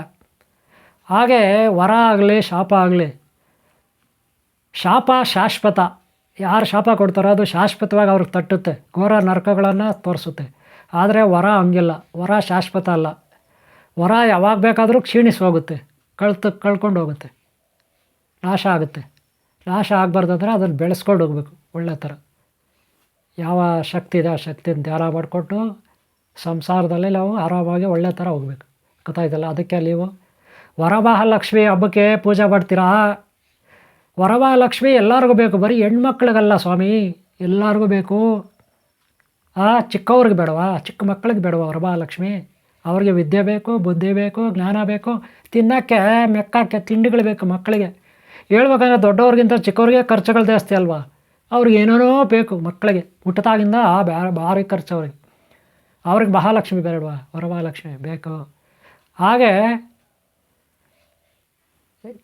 ಹಾಗೆ ವರ ಆಗಲಿ, ಶಾಪ ಆಗಲಿ, ಶಾಪ ಶಾಶ್ವತ. ಯಾರು ಶಾಪ ಕೊಡ್ತಾರೋ ಅದು ಶಾಶ್ವತವಾಗಿ ಅವ್ರಿಗೆ ತಟ್ಟುತ್ತೆ. ಘೋರ ನರಕಗಳನ್ನು ತೋರಿಸುತ್ತೆ. ಆದರೆ ವರ ಹಂಗಿಲ್ಲ. ವರ ಶಾಶ್ವತ ಅಲ್ಲ. ವರ ಯಾವಾಗ ಬೇಕಾದರೂ ಕ್ಷೀಣಿಸಿ ಹೋಗುತ್ತೆ. ಕಳ್ತು, ಕಳ್ಕೊಂಡು ಹೋಗುತ್ತೆ. ನಾಶ ಆಗುತ್ತೆ. ನಾಶ ಆಗಬಾರ್ದಂದ್ರೆ ಅದನ್ನು ಬೆಳೆಸ್ಕೊಂಡು ಹೋಗ್ಬೇಕು. ಒಳ್ಳೆ ಥರ. ಯಾವ ಶಕ್ತಿ ಇದೆ ಆ ಶಕ್ತಿನ ಧ್ಯಾನ ಮಾಡಿಕೊಟ್ಟು ಸಂಸಾರದಲ್ಲಿ ನಾವು ಆರಾಮಾಗಿ ಒಳ್ಳೆ ಥರ ಹೋಗ್ಬೇಕು. ಗೊತ್ತಾಯ್ತಲ್ಲ ಅದಕ್ಕೆ ನೀವು ವರಮಹಾಲಕ್ಷ್ಮಿ ಹಬ್ಬಕ್ಕೆ ಪೂಜೆ ಮಾಡ್ತೀರಾ? ವರಮಹಾಲಕ್ಷ್ಮಿ ಎಲ್ಲರಿಗೂ ಬೇಕು. ಬರೀ ಹೆಣ್ಮಕ್ಳಿಗಲ್ಲ ಸ್ವಾಮಿ. ಎಲ್ಲರಿಗೂ ಬೇಕು. ಆ ಚಿಕ್ಕವ್ರಿಗೆ ಬೇಡವಾ? ಚಿಕ್ಕ ಮಕ್ಕಳಿಗೆ ಬೇಡವಾ ವರಮಹಾಲಕ್ಷ್ಮಿ? ಅವ್ರಿಗೆ ವಿದ್ಯೆ ಬೇಕು, ಬುದ್ಧಿ ಬೇಕು, ಜ್ಞಾನ ಬೇಕು, ತಿನ್ನೋಕ್ಕೆ ಮೆಕ್ಕಕ್ಕೆ ತಿಂಡಿಗಳು ಬೇಕು ಮಕ್ಕಳಿಗೆ. ಹೇಳ್ಬೇಕಂದ್ರೆ ದೊಡ್ಡವ್ರಿಗಿಂತ ಚಿಕ್ಕವ್ರಿಗೆ ಖರ್ಚುಗಳು ಜಾಸ್ತಿ ಅಲ್ವಾ? ಅವ್ರಿಗೆ ಏನೇನೋ ಬೇಕು ಮಕ್ಕಳಿಗೆ. ಹುಟ್ಟದಾಗಿಂದ ಬ್ಯಾ ಭಾರಿ ಖರ್ಚು ಅವ್ರಿಗೆ. ಅವ್ರಿಗೆ ಮಹಾಲಕ್ಷ್ಮಿ ಬೇಡವಾ? ವರಮಹಾಲಕ್ಷ್ಮಿ ಬೇಕು. ಹಾಗೆ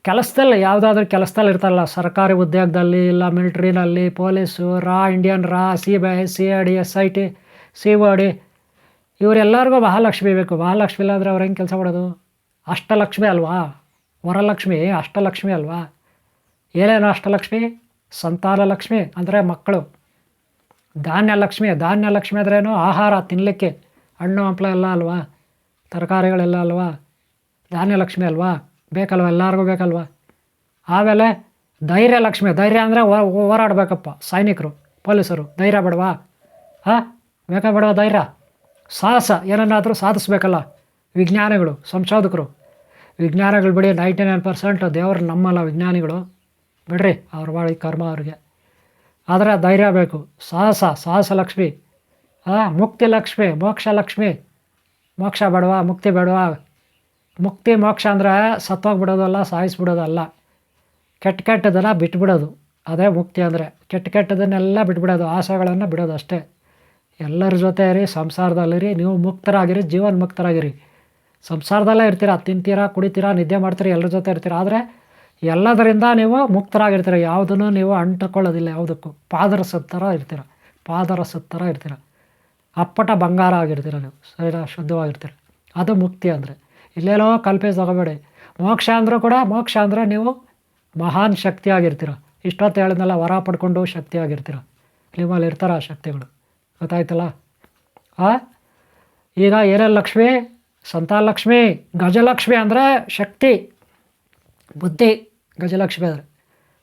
ಕೆಲಸದಲ್ಲಿ, ಯಾವುದಾದ್ರೂ ಕೆಲಸದಲ್ಲಿ ಇರ್ತಾರಲ್ಲ, ಸರ್ಕಾರಿ ಉದ್ಯೋಗದಲ್ಲಿ ಇಲ್ಲ, ಮಿಲಿಟ್ರಿನಲ್ಲಿ, police, Ra, Indian Ra, C B I, C I D, S I T, C O D ಇವರೆಲ್ಲರಿಗೂ ಮಹಾಲಕ್ಷ್ಮಿ ಬೇಕು. ಮಹಾಲಕ್ಷ್ಮಿ ಇಲ್ಲಾಂದರೆ ಅವ್ರು ಹೆಂಗೆ ಕೆಲಸ ಮಾಡೋದು? ಅಷ್ಟಲಕ್ಷ್ಮಿ ಅಲ್ವಾ? ವರಲಕ್ಷ್ಮಿ, ಅಷ್ಟಲಕ್ಷ್ಮಿ ಅಲ್ವಾ? ಏನೇನು ಅಷ್ಟಲಕ್ಷ್ಮಿ? ಸಂತಾನ ಲಕ್ಷ್ಮಿ ಅಂದರೆ ಮಕ್ಕಳು. ಧಾನ್ಯ ಲಕ್ಷ್ಮಿ ಧಾನ್ಯ ಲಕ್ಷ್ಮಿ ಅಂದ್ರೇನು ಆಹಾರ ತಿನ್ನಲಿಕ್ಕೆ ಹಣ್ಣು, ಹಂಪಲ ಎಲ್ಲ ಅಲ್ವಾ? ತರಕಾರಿಗಳೆಲ್ಲ ಅಲ್ವಾ? ಧಾನ್ಯ ಲಕ್ಷ್ಮಿ ಅಲ್ವಾ? ಬೇಕಲ್ವ? ಎಲ್ಲರಿಗೂ ಬೇಕಲ್ವಾ? ಆಮೇಲೆ ಧೈರ್ಯ ಲಕ್ಷ್ಮಿ. ಧೈರ್ಯ ಅಂದರೆ ಹೋರಾಡಬೇಕಪ್ಪ. ಸೈನಿಕರು, ಪೊಲೀಸರು. ಧೈರ್ಯ ಬೇಡವಾ? ಹಾಂ? ಬೇಕಾ ಬೇಡವಾ ಧೈರ್ಯ? ಸಾಹಸ, ಏನನ್ನಾದರೂ ಸಾಧಿಸ್ಬೇಕಲ್ಲ? ವಿಜ್ಞಾನಿಗಳು, ಸಂಶೋಧಕರು. ವಿಜ್ಞಾನಗಳು ಬಿಡಿ ನೈಂಟಿ ನೈನ್ ಪರ್ಸೆಂಟ್ ದೇವರು ನಮ್ಮಲ್ಲ ವಿಜ್ಞಾನಿಗಳು. ಬಿಡ್ರಿ, ಅವ್ರ ಮಾಡಿ ಕರ್ಮ ಅವ್ರಿಗೆ. ಆದರೆ ಧೈರ್ಯ ಬೇಕು. ಸಾಹಸ ಸಾಹಸ ಲಕ್ಷ್ಮಿ. ಹಾಂ ಮುಕ್ತಿ ಲಕ್ಷ್ಮಿ, ಮೋಕ್ಷ ಲಕ್ಷ್ಮಿ. ಮೋಕ್ಷ ಬೇಡವಾ, ಮುಕ್ತಿ ಬೇಡವಾ? ಮುಕ್ತಿ, ಮೋಕ್ಷ ಅಂದರೆ ಸತ್ತೋಗ್ಬಿಡೋದಲ್ಲ, ಸಾಯಿಸ್ಬಿಡೋದಲ್ಲ. ಕೆಟ್ಟ ಕೆಟ್ಟದನ್ನು ಬಿಟ್ಬಿಡೋದು. ಅದೇ ಮುಕ್ತಿ ಅಂದರೆ. ಕೆಟ್ಟ ಕೆಟ್ಟದನ್ನೆಲ್ಲ ಬಿಟ್ಬಿಡೋದು, ಆಸೆಗಳನ್ನು ಬಿಡೋದು ಅಷ್ಟೇ. ಎಲ್ಲರ ಜೊತೆ ಇರಿ ಸಂಸಾರದಲ್ಲಿರಿ ನೀವು ಮುಕ್ತರಾಗಿರಿ, ಜೀವನ ಮುಕ್ತರಾಗಿರಿ. ಸಂಸಾರದಲ್ಲೇ ಇರ್ತೀರ, ತಿಂತೀರಾ, ಕುಡಿತೀರಾ, ನಿದ್ದೆ ಮಾಡ್ತೀರಿ, ಎಲ್ಲರ ಜೊತೆ ಇರ್ತೀರ. ಆದರೆ ಎಲ್ಲದರಿಂದ ನೀವು ಮುಕ್ತರಾಗಿರ್ತೀರ, ಯಾವುದನ್ನು ನೀವು ಅಂಟುಕೊಳ್ಳೋದಿಲ್ಲ, ಯಾವುದಕ್ಕೂ. ಪಾದರಸದ ಥರ ಇರ್ತೀರ ಪಾದರಸದ ಥರ ಇರ್ತೀರ. ಅಪ್ಪಟ ಬಂಗಾರ ಆಗಿರ್ತೀರ ನೀವು ಶರೀರ ಶುದ್ಧವಾಗಿರ್ತೀರ. ಅದು ಮುಕ್ತಿ ಅಂದರೆ. ಇಲ್ಲೇನೋ ಕಲ್ಪೆ ತಗೋಬೇಡಿ ಮೋಕ್ಷ ಅಂದರೂ ಕೂಡ ಮೋಕ್ಷ ಅಂದರೆ ನೀವು ಮಹಾನ್ ಶಕ್ತಿಯಾಗಿರ್ತೀರ. ಇಷ್ಟೊತ್ತು ಹೇಳಿದ್ನೆಲ್ಲ, ವರ ಪಡ್ಕೊಂಡು ಶಕ್ತಿಯಾಗಿರ್ತೀರ. ನಿಮ್ಮಲ್ಲಿ ಇರ್ತಾರ ಆ ಶಕ್ತಿಗಳು. ಗೊತ್ತಾಯ್ತಲ್ಲ? ಆ? ಈಗ ಏರಲ್ ಲಕ್ಷ್ಮಿ ಸಂತಾನ ಲಕ್ಷ್ಮಿ ಗಜಲಕ್ಷ್ಮಿ ಅಂದರೆ ಶಕ್ತಿ, ಬುದ್ಧಿ, ಗಜಲಕ್ಷ್ಮಿ ಅಂದರೆ.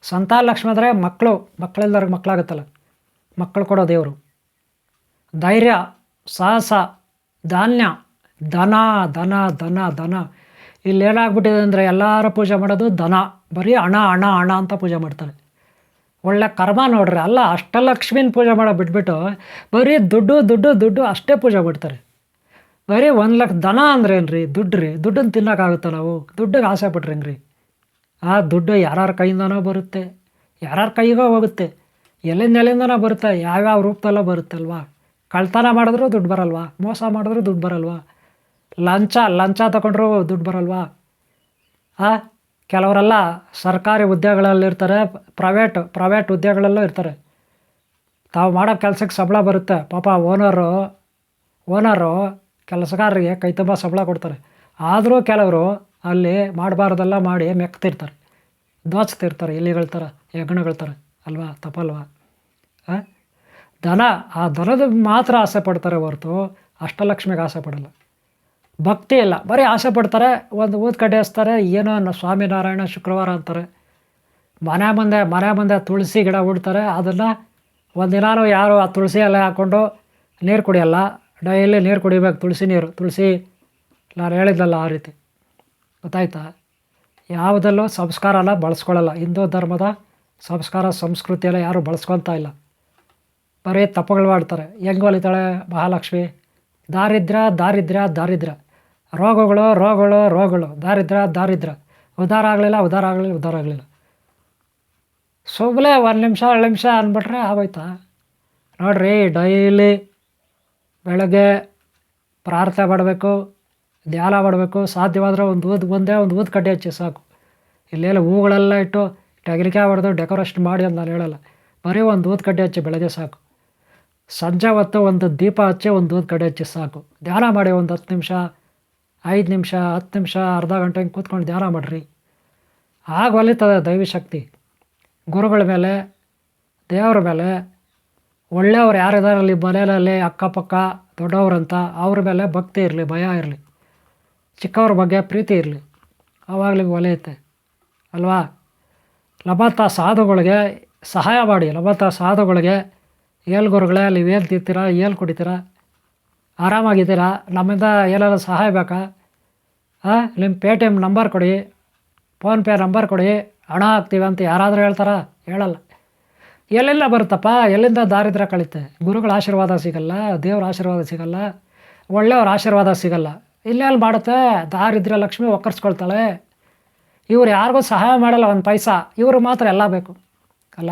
ಸಂತಾನಲಕ್ಷ್ಮಿ ಅಂದರೆ ಮಕ್ಕಳು, ಮಕ್ಕಳೆಲ್ಲರಿಗೆ ಮಕ್ಕಳಾಗುತ್ತಲ್ಲ. ಮಕ್ಕಳು ಕೊಡೋ ದೇವರು. ಧೈರ್ಯ, ಸಾಹಸ, ಧಾನ್ಯ ದನ ದನ ದನ ದನ ಇಲ್ಲಿ ಏನಾಗ್ಬಿಟ್ಟಿದೆ ಅಂದರೆ ಎಲ್ಲರೂ ಪೂಜೆ ಮಾಡೋದು ದನ ಬರೀ ಹಣ ಹಣ ಹಣ ಅಂತ ಪೂಜೆ ಮಾಡ್ತಾರೆ. ಒಳ್ಳೆ ಕರ್ಮ ನೋಡ್ರಿ. ಅಲ್ಲ, ಅಷ್ಟಲಕ್ಷ್ಮಿನ ಪೂಜೆ ಮಾಡೋ ಬಿಟ್ಬಿಟ್ಟು ಬರೀ ದುಡ್ಡು ದುಡ್ಡು ದುಡ್ಡು ಅಷ್ಟೇ ಪೂಜೆ ಬಿಡ್ತಾರೆ ಬರೀ ಒಂದು ಲಕ್ಷ ದನ ಅಂದ್ರೆ ಏನು ರೀ ದುಡ್ಡು ರೀ ದುಡ್ಡನ್ನು ತಿನ್ನೋಕ್ಕಾಗುತ್ತಾ ನಾವು ದುಡ್ಡಿಗೆ ಆಸೆ ಪಟ್ರಿ ರೀ ಆ ದುಡ್ಡು ಯಾರ್ಯಾರ ಕೈಯಿಂದನೋ ಬರುತ್ತೆ. ಯಾರ್ಯಾರ ಕೈಗೋ ಹೋಗುತ್ತೆ. ಎಲ್ಲಿಂದ ಎಲ್ಲಿಂದನೋ ಬರುತ್ತೆ. ಯಾವ್ಯಾವ ರೂಪದಲ್ಲೋ ಬರುತ್ತಲ್ವಾ? ಕಳ್ತನ ಮಾಡಿದ್ರೂ ದುಡ್ಡು ಬರಲ್ವಾ? ಮೋಸ ಮಾಡಿದ್ರೂ ದುಡ್ಡು ಬರಲ್ವಾ? ಲಂಚ ಲಂಚ ತಗೊಂಡ್ರು ದುಡ್ಡು ಬರಲ್ವಾ? ಆ ಕೆಲವರೆಲ್ಲ ಸರ್ಕಾರಿ ಹುದ್ದೆಗಳಲ್ಲಿರ್ತಾರೆ ಪ್ರೈವೇಟ್ ಪ್ರೈವೇಟ್ ಹುದ್ದೆಗಳಲ್ಲೂ ಇರ್ತಾರೆ. ತಾವು ಮಾಡೋ ಕೆಲಸಕ್ಕೆ ಸಂಬಳ ಬರುತ್ತೆ. ಪಾಪ ಓನರು ಓನರು ಕೆಲಸಗಾರರಿಗೆ ಕೈ ತುಂಬ ಸಂಬಳ ಕೊಡ್ತಾರೆ. ಆದರೂ ಕೆಲವರು ಅಲ್ಲಿ ಮಾಡಬಾರ್ದೆಲ್ಲ ಮಾಡಿ ಮೆಕ್ತಿರ್ತಾರೆ. ದೋಚ್ತಿರ್ತಾರೆ ಇಲಿಗಳ ಥರ, ಹೆಗ್ಣಗಳ ಥರ. ಅಲ್ವಾ? ತಪ್ಪಲ್ವಾ? ದನ, ಆ ದನದ ಮಾತ್ರ ಆಸೆ ಪಡ್ತಾರೆ ಹೊರತು ಅಷ್ಟಲಕ್ಷ್ಮಿಗೆ ಆಸೆ ಪಡಲ್ಲ. ಭಕ್ತಿ ಇಲ್ಲ. ಬರೀ ಆಸೆ ಪಡ್ತಾರೆ, ಒಂದು ಊದ್ ಹಚ್ತಾರೆ, ಏನೋ ಅನ್ನೋ ಸ್ವಾಮಿನಾರಾಯಣ ಶುಕ್ರವಾರ ಅಂತಾರೆ. ಮನೆ ಮುಂದೆ ಮನೆ ಮುಂದೆ ತುಳಸಿ ಗಿಡ ಉಡ್ತಾರೆ, ಅದನ್ನು ಒಂದಿನಾನು ಯಾರು ಆ ತುಳಸಿ ಎಲೆ ಹಾಕ್ಕೊಂಡು ನೀರು ಕುಡಿಯೋಲ್ಲ. ಡೈಲಿ ನೀರು ಕುಡಿಬೇಕು, ತುಳಸಿ ನೀರು. ತುಳಸಿ, ನಾನು ಹೇಳಿದ್ನಲ್ಲ ಆ ರೀತಿ. ಗೊತ್ತಾಯ್ತಾ? ಯಾವುದಲ್ಲೂ ಸಂಸ್ಕಾರನ ಬಳಸ್ಕೊಳ್ಳಲ್ಲ. ಹಿಂದೂ ಧರ್ಮದ ಸಂಸ್ಕಾರ ಸಂಸ್ಕೃತಿ ಎಲ್ಲ ಯಾರೂ ಬಳಸ್ಕೊತಾ ಇಲ್ಲ. ಬರೀ ತಪ್ಪುಗಳು ಮಾಡ್ತಾರೆ. ಹೆಂಗೆ ಹೊಲಿತಾಳೆ ಮಹಾಲಕ್ಷ್ಮಿ? ದಾರಿದ್ರ್ಯ ದಾರಿದ್ರ ದಾರಿದ್ರ. ರೋಗಗಳು ರೋಗಗಳು ರೋಗಗಳು. ದಾರಿದ್ರ ದಾರಿದ್ರ. ಉದ್ಧಾರ ಆಗಲಿಲ್ಲ ಉದ್ಧಾರ ಆಗಲಿಲ್ಲ ಉದ್ಧಾರ ಆಗಲಿಲ್ಲ. ಸುಮ್ಮನೆ ಒಂದು ನಿಮಿಷ, ಎರಡು ನಿಮಿಷ ಅಂದ್ಬಿಟ್ರೆ ಆಗೋಯ್ತಾ? ನೋಡ್ರಿ, ಡೈಲಿ ಬೆಳಗ್ಗೆ ಪ್ರಾರ್ಥನೆ ಮಾಡಬೇಕು, ಧ್ಯಾನ ಮಾಡಬೇಕು. ಸಾಧ್ಯವಾದರೆ ಒಂದು ಊದ್ ಒಂದೇ ಒಂದು ಊದ್ ಕಡ್ಡಿ ಹಚ್ಚಿ ಸಾಕು. ಇಲ್ಲೆಲ್ಲ ಹೂಗಳೆಲ್ಲ ಇಟ್ಟು ಟಗಲಿಕೆ ಹೊಡೆದು ಡೆಕೋರೇಷನ್ ಮಾಡಿ ಅಂತ ನಾನು ಹೇಳಲ್ಲ. ಬರೀ ಒಂದು ಊದ್ ಕಡ್ಡಿ ಹಚ್ಚಿ ಬೆಳಗ್ಗೆ ಸಾಕು. ಸಂಜೆ ಹೊತ್ತು ಒಂದು ದೀಪ ಹಚ್ಚಿ ಒಂದು ಕಡೆ ಹಚ್ಚಿ ಸಾಕು. ಧ್ಯಾನ ಮಾಡಿ ಒಂದು ಹತ್ತು ನಿಮಿಷ, ಐದು ನಿಮಿಷ, ಹತ್ತು ನಿಮಿಷ, ಅರ್ಧ ಗಂಟೆ ಹಿಂಗೆ ಕೂತ್ಕೊಂಡು ಧ್ಯಾನ ಮಾಡಿರಿ. ಆಗ ಒಲಿತದೆ ದೈವಿ ಶಕ್ತಿ. ಗುರುಗಳ ಮೇಲೆ, ದೇವರ ಮೇಲೆ, ಒಳ್ಳೆಯವ್ರು ಯಾರಿದ್ದಾರೆ ಅಲ್ಲಿ ಮನೆಯಲ್ಲಿ, ಅಕ್ಕಪಕ್ಕ ದೊಡ್ಡವ್ರಂತ ಅವ್ರ ಮೇಲೆ ಭಕ್ತಿ ಇರಲಿ, ಭಯ ಇರಲಿ. ಚಿಕ್ಕವ್ರ ಬಗ್ಗೆ ಪ್ರೀತಿ ಇರಲಿ. ಆವಾಗಲಿಗೆ ಒಲೆಯುತ್ತೆ ಅಲ್ವಾ? ಲಭತ ಸಾಧುಗಳಿಗೆ ಸಹಾಯ ಮಾಡಿ, ಲಭತ ಸಾಧುಗಳಿಗೆ ಏಲ್ ಗುರುಗಳೇ, ನೀವು ಏನು ತಿಂತೀರಾ, ಏಲ್ ಕುಡಿತೀರಾ, ಆರಾಮಾಗಿದ್ದೀರಾ, ನಮ್ಮಿಂದ ಏನಾದ್ರು ಸಹಾಯ ಬೇಕಾ? ಹಾಂ ನಿಮ್ಮ ಪೇ ಟಿ ಎಂ ನಂಬರ್ ಕೊಡಿ ಫೋನ್ಪೇ ನಂಬರ್ ಕೊಡಿ, ಹಣ ಹಾಕ್ತೀವಿ ಅಂತ ಯಾರಾದರೂ ಹೇಳ್ತಾರಾ? ಹೇಳಲ್ಲ. ಎಲ್ಲೆಲ್ಲ ಬರುತ್ತಪ್ಪ? ಎಲ್ಲಿಂದ ದಾರಿದ್ರ್ಯ ಕಳೀತೆ? ಗುರುಗಳ ಆಶೀರ್ವಾದ ಸಿಗಲ್ಲ, ದೇವ್ರ ಆಶೀರ್ವಾದ ಸಿಗಲ್ಲ, ಒಳ್ಳೆಯವ್ರ ಆಶೀರ್ವಾದ ಸಿಗಲ್ಲ. ಇಲ್ಲೆಲ್ಲಿ ಮಾಡುತ್ತೆ? ದಾರಿದ್ರ್ಯ ಲಕ್ಷ್ಮಿ ಒಕ್ಕರ್ಸ್ಕೊಳ್ತಾಳೆ. ಇವ್ರು ಯಾರಿಗೂ ಸಹಾಯ ಮಾಡಲ್ಲ ಒಂದು ಪೈಸಾ, ಇವರು ಮಾತ್ರ ಎಲ್ಲ ಬೇಕು. ಅಲ್ಲ?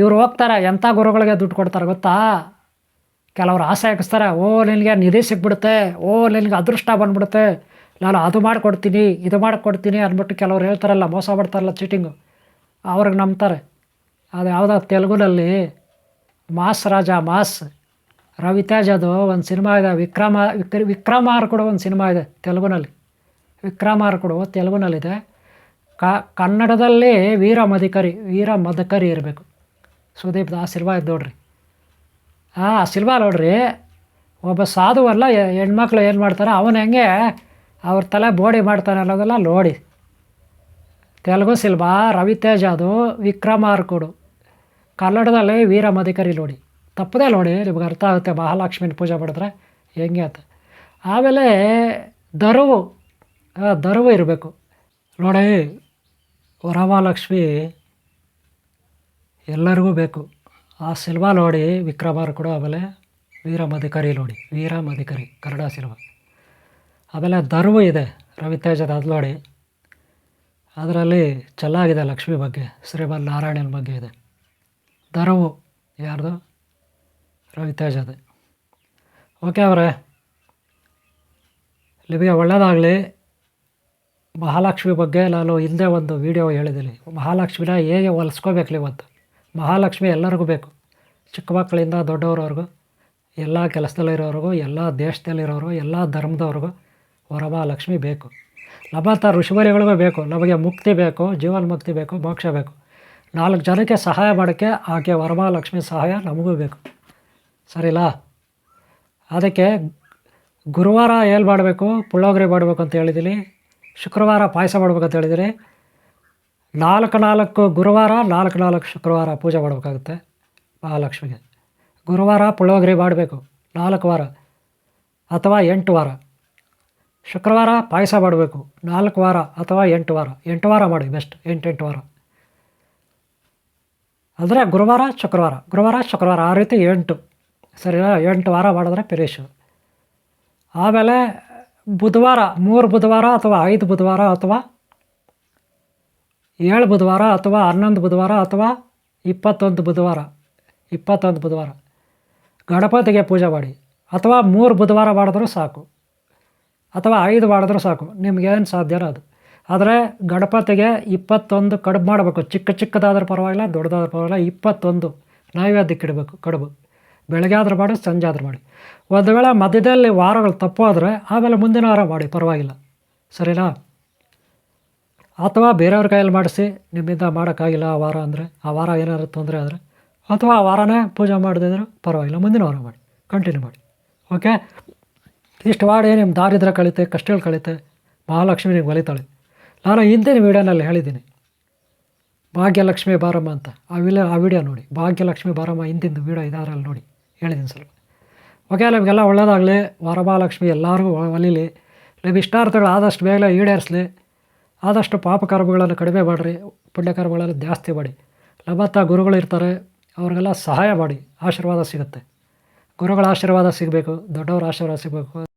ಇವ್ರು ಹೋಗ್ತಾರೆ ಎಂಥ ಗುರುಗಳಿಗೆ ದುಡ್ಡು ಕೊಡ್ತಾರೆ ಗೊತ್ತಾ? ಕೆಲವರು ಆಸೆ ಹಾಕಿಸ್ತಾರೆ, ಓ, ನಿನಗೆ ನಿಧಿ ಸಿಕ್ಬಿಡುತ್ತೆ ಓ, ನಿನಗೆ ಅದೃಷ್ಟ ಬಂದ್ಬಿಡುತ್ತೆ ನಾನು ಅದು ಮಾಡಿಕೊಡ್ತೀನಿ, ಇದು ಮಾಡಿಕೊಡ್ತೀನಿ ಅಂದ್ಬಿಟ್ಟು ಕೆಲವ್ರು ಹೇಳ್ತಾರಲ್ಲ, ಮೋಸ ಮಾಡ್ತಾರಲ್ಲ ಚೀಟಿಂಗು ಅವ್ರಿಗೆ ನಂಬ್ತಾರೆ. ಅದು ಯಾವುದೋ ತೆಲುಗುನಲ್ಲಿ, ಮಾಸ್ ರಾಜ, ಮಾಸ್. ರವಿತೇಜದು ಒಂದು ಸಿನಿಮಾ ಇದೆ, ವಿಕ್ರಮ ವಿಕ್ರ ವಿಕ್ರಮಾರ್ಕುಡು ಒಂದು ಸಿನಿಮಾ ಇದೆ ತೆಲುಗುನಲ್ಲಿ. ವಿಕ್ರಮಾರ್ಕುಡು ತೆಲುಗುನಲ್ಲಿದೆ. ಕ, ಕನ್ನಡದಲ್ಲಿ ವೀರ ಮಧಿಕರಿ ವೀರ ಮದಕರಿ ಇರಬೇಕು. ಸುದೀಪ್ ಆ ಸಿಲ್ವಾ ಇದ್ದು ನೋಡ್ರಿ. ಹಾಂ ಸಿಲ್ವಾ ನೋಡ್ರಿ ಒಬ್ಬ ಸಾಧು ಅಲ್ಲ ಹೆ- ಹೆಣ್ಮಕ್ಳು ಏನು ಮಾಡ್ತಾರೆ ಅವನು ಹೆಂಗೆ ಅವ್ರ ತಲೆ ಬೋಡಿ ಮಾಡ್ತಾನೆ ಅನ್ನೋದೆಲ್ಲ ನೋಡಿ. ತೆಲುಗು ಸಿಲ್ವಾ ರವಿತೇಜ್ ಅದು ವಿಕ್ರಮಾರ್ಕುಡು ಕನ್ನಡದಲ್ಲಿ ವೀರ ಮಧಿಕರಿ ನೋಡಿ. ತಪ್ಪದೇ ನೋಡಿ ನಿಮ್ಗೆ ಅರ್ಥ ಆಗುತ್ತೆ ಮಹಾಲಕ್ಷ್ಮಿನ ಪೂಜೆ ಮಾಡಿದ್ರೆ ಹೆಂಗೆ ಅಂತ. ಆಮೇಲೆ ದರುವು ಆ, ದರುವು ಇರಬೇಕು. ನೋಡಿ ವರಮಹಾಲಕ್ಷ್ಮಿ ಎಲ್ಲರಿಗೂ ಬೇಕು. ಆ ಸಿಲ್ವಾ ನೋಡಿ, ವಿಕ್ರಮಾರ್ ಕೂಡ ಆಮೇಲೆ ವೀರಮಧಿಕರಿ ನೋಡಿ. ವೀರ ಅಧಿಕಾರಿ, ಕನ್ನಡ ಸಿಲ್ವಾ. ಆಮೇಲೆ ದರ್ವು ಇದೆ, ರವಿತೇಜದ ಅದು ನೋಡಿ. ಅದರಲ್ಲಿ ಚೆನ್ನಾಗಿದೆ ಲಕ್ಷ್ಮಿ ಬಗ್ಗೆ ಶ್ರೀಮನ್ ನಾರಾಯಣನ ಬಗ್ಗೆ ಇದೆ. ದರವು ಯಾರ್ದು? ರವಿತೇಜದೆ. ಓಕೆ ಅವರೇ, ನಿಮಗೆ ಒಳ್ಳೆಯದಾಗಲಿ ಮಹಾಲಕ್ಷ್ಮಿ ಬಗ್ಗೆ ನಾನು ಹಿಂದೆ ಒಂದು ವಿಡಿಯೋ ಹೇಳಿದ್ದೀನಿ. ಮಹಾಲಕ್ಷ್ಮಿನ ಹೇಗೆ ಹೊಲಿಸ್ಕೋಬೇಕು ಇವತ್ತು ಮಹಾಲಕ್ಷ್ಮಿ ಎಲ್ಲರಿಗೂ ಬೇಕು. ಚಿಕ್ಕ ಮಕ್ಕಳಿಂದ ದೊಡ್ಡವ್ರವ್ರಿಗೂ, ಎಲ್ಲ ಕೆಲಸದಲ್ಲಿರೋರಿಗೂ ಎಲ್ಲ ದೇಶದಲ್ಲಿರೋರು ಎಲ್ಲ ಧರ್ಮದವ್ರಿಗೂ ವರಮಹಾಲಕ್ಷ್ಮಿ ಬೇಕು. ಲಭಾತ ಋಷಿಮರಿಗಳಿಗೂ ಬೇಕು. ನಮಗೆ ಮುಕ್ತಿ ಬೇಕು, ಜೀವನ ಮುಕ್ತಿ ಬೇಕು, ಮೋಕ್ಷ ಬೇಕು. ನಾಲ್ಕು ಜನಕ್ಕೆ ಸಹಾಯ ಮಾಡೋಕ್ಕೆ ಆಕೆ ವರಮಹಾಲಕ್ಷ್ಮಿ ಸಹಾಯ ನಮಗೂ ಬೇಕು. ಸರಿಲಾ ಅದಕ್ಕೆ ಗುರುವಾರ ಏನು ಮಾಡಬೇಕು? ಪುಳ್ಳೋಗರೆ ಮಾಡಬೇಕು ಅಂತ ಹೇಳಿದ್ದೀನಿ. ಶುಕ್ರವಾರ ಪಾಯಸ ಮಾಡ್ಬೇಕಂತ ಹೇಳಿದ್ದೀನಿ. ನಾಲ್ಕು ನಾಲ್ಕು ಗುರುವಾರ, ನಾಲ್ಕು ನಾಲ್ಕು ಶುಕ್ರವಾರ ಪೂಜೆ ಮಾಡಬೇಕಾಗುತ್ತೆ ಮಹಾಲಕ್ಷ್ಮಿಗೆ. ಗುರುವಾರ ಪುಳ್ಳೋಗರೆ ಮಾಡಬೇಕು, ನಾಲ್ಕು ವಾರ ಅಥವಾ ಎಂಟು ವಾರ. ಶುಕ್ರವಾರ ಪಾಯಸ ಮಾಡಬೇಕು, ನಾಲ್ಕು ವಾರ ಅಥವಾ ಎಂಟು ವಾರ. ಎಂಟು ವಾರ ಮಾಡಿ, ಬೆಸ್ಟ್ ಎಂಟೆಂಟು ಎಂಟು ವಾರ. ಅಂದರೆ ಗುರುವಾರ, ಶುಕ್ರವಾರ. ಗುರುವಾರ, ಶುಕ್ರವಾರ, ಆ ರೀತಿ ಎಂಟು. ಸರಿನಾ? ಎಂಟು ವಾರ ಮಾಡಿದ್ರೆ ಫಿನಿಶು ಆಮೇಲೆ ಬುಧವಾರ, ಮೂರು ಬುಧವಾರ ಅಥವಾ ಐದು ಬುಧವಾರ ಅಥವಾ ಏಳು ಬುಧವಾರ ಅಥವಾ ಹನ್ನೊಂದು ಬುಧವಾರ ಅಥವಾ ಇಪ್ಪತ್ತೊಂದು ಬುಧವಾರ ಇಪ್ಪತ್ತೊಂದು ಬುಧವಾರ. ಗಣಪತಿಗೆ ಪೂಜೆ ಮಾಡಿ. ಅಥವಾ ಮೂರು ಬುಧವಾರ ಮಾಡಿದ್ರೂ ಸಾಕು. ಅಥವಾ ಐದು ಮಾಡಿದ್ರೂ ಸಾಕು. ನಿಮಗೇನು ಸಾಧ್ಯನೋ ಅದು ಆದರೆ ಗಣಪತಿಗೆ ಇಪ್ಪತ್ತೊಂದು ಕಡುಬು ಮಾಡಬೇಕು. ಚಿಕ್ಕ ಚಿಕ್ಕದಾದ್ರೂ ಪರವಾಗಿಲ್ಲ, ದೊಡ್ಡದಾದ್ರೂ ಪರವಾಗಿಲ್ಲ, ಇಪ್ಪತ್ತೊಂದು ನೈವೇದ್ಯಕ್ಕೆ ಇಡಬೇಕು ಕಡುಬು. ಬೆಳಗ್ಗೆ ಆದರೂ ಮಾಡಿ, ಸಂಜೆ ಆದರೂ ಮಾಡಿ. ಒಂದು ವೇಳೆ ಮಧ್ಯದಲ್ಲಿ ವಾರಗಳು ತಪ್ಪೋದ್ರೆ ಆಮೇಲೆ ಮುಂದಿನ ವಾರ ಮಾಡಿ, ಪರವಾಗಿಲ್ಲ. ಸರಿನಾ? ಅಥವಾ ಬೇರೆಯವ್ರ ಕೈಯಲ್ಲಿ ಮಾಡಿಸಿ ನಿಮ್ಮಿಂದ ಮಾಡೋಕ್ಕಾಗಿಲ್ಲ ಆ ವಾರ ಅಂದರೆ, ಆ ವಾರ ಏನಾದ್ರು ತೊಂದರೆ ಆದರೆ, ಅಥವಾ ಆ ವಾರನೇ ಪೂಜೆ ಮಾಡಿದ್ರೆ ಪರವಾಗಿಲ್ಲ, ಮುಂದಿನ ವಾರ ಮಾಡಿ ಕಂಟಿನ್ಯೂ ಮಾಡಿ. ಓಕೆ ಇಷ್ಟು ಮಾಡಿ ನಿಮ್ಮ ದಾರಿದ್ರ ಕಳೀತೆ, ಕಷ್ಟಗಳು ಕಳೀತೆ, ಮಹಾಲಕ್ಷ್ಮಿ ನಿಮ್ಗೆ ಒಲಿತಾಳೆ. ನಾನು ಹಿಂದಿನ ವೀಡಿಯೋನಲ್ಲಿ ಹೇಳಿದ್ದೀನಿ, ಭಾಗ್ಯಲಕ್ಷ್ಮಿ ಬಾರಮ್ಮ ಅಂತ. ಆ ವಿಲ, ಆ ವಿಡಿಯೋ ನೋಡಿ, ಭಾಗ್ಯಲಕ್ಷ್ಮಿ ಬಾರಮ್ಮ ಹಿಂದಿನ ವೀಡಿಯೋ ಇದಾರಲ್ಲಿ ನೋಡಿ, ಹೇಳಿದ್ದೀನಿ ಸ್ವಲ್ಪ ಓಕೆ ನಿಮಗೆಲ್ಲ ಒಳ್ಳೆಯದಾಗಲಿ ವರಮಹಾಲಕ್ಷ್ಮಿ ಎಲ್ಲರಿಗೂ ಒಲಿಲಿ. ನಿಮ್ಮ ಇಷ್ಟಾರ್ಥಗಳು ಆದಷ್ಟು ಬೇಗ ಈಡೇರಿಸಲಿ. ಆದಷ್ಟು ಪಾಪಕರ್ಮಗಳನ್ನು ಕಡಿಮೆ ಮಾಡಿರಿ, ಪುಣ್ಯಕರ್ಮಗಳನ್ನು ಜಾಸ್ತಿ ಮಾಡಿ. ಲಭತ್ತ ಗುರುಗಳು ಇರ್ತಾರೆ, ಅವ್ರಿಗೆಲ್ಲ ಸಹಾಯ ಮಾಡಿ, ಆಶೀರ್ವಾದ ಸಿಗುತ್ತೆ. ಗುರುಗಳ ಆಶೀರ್ವಾದ ಸಿಗಬೇಕು, ದೊಡ್ಡವರ ಆಶೀರ್ವಾದ ಸಿಗಬೇಕು.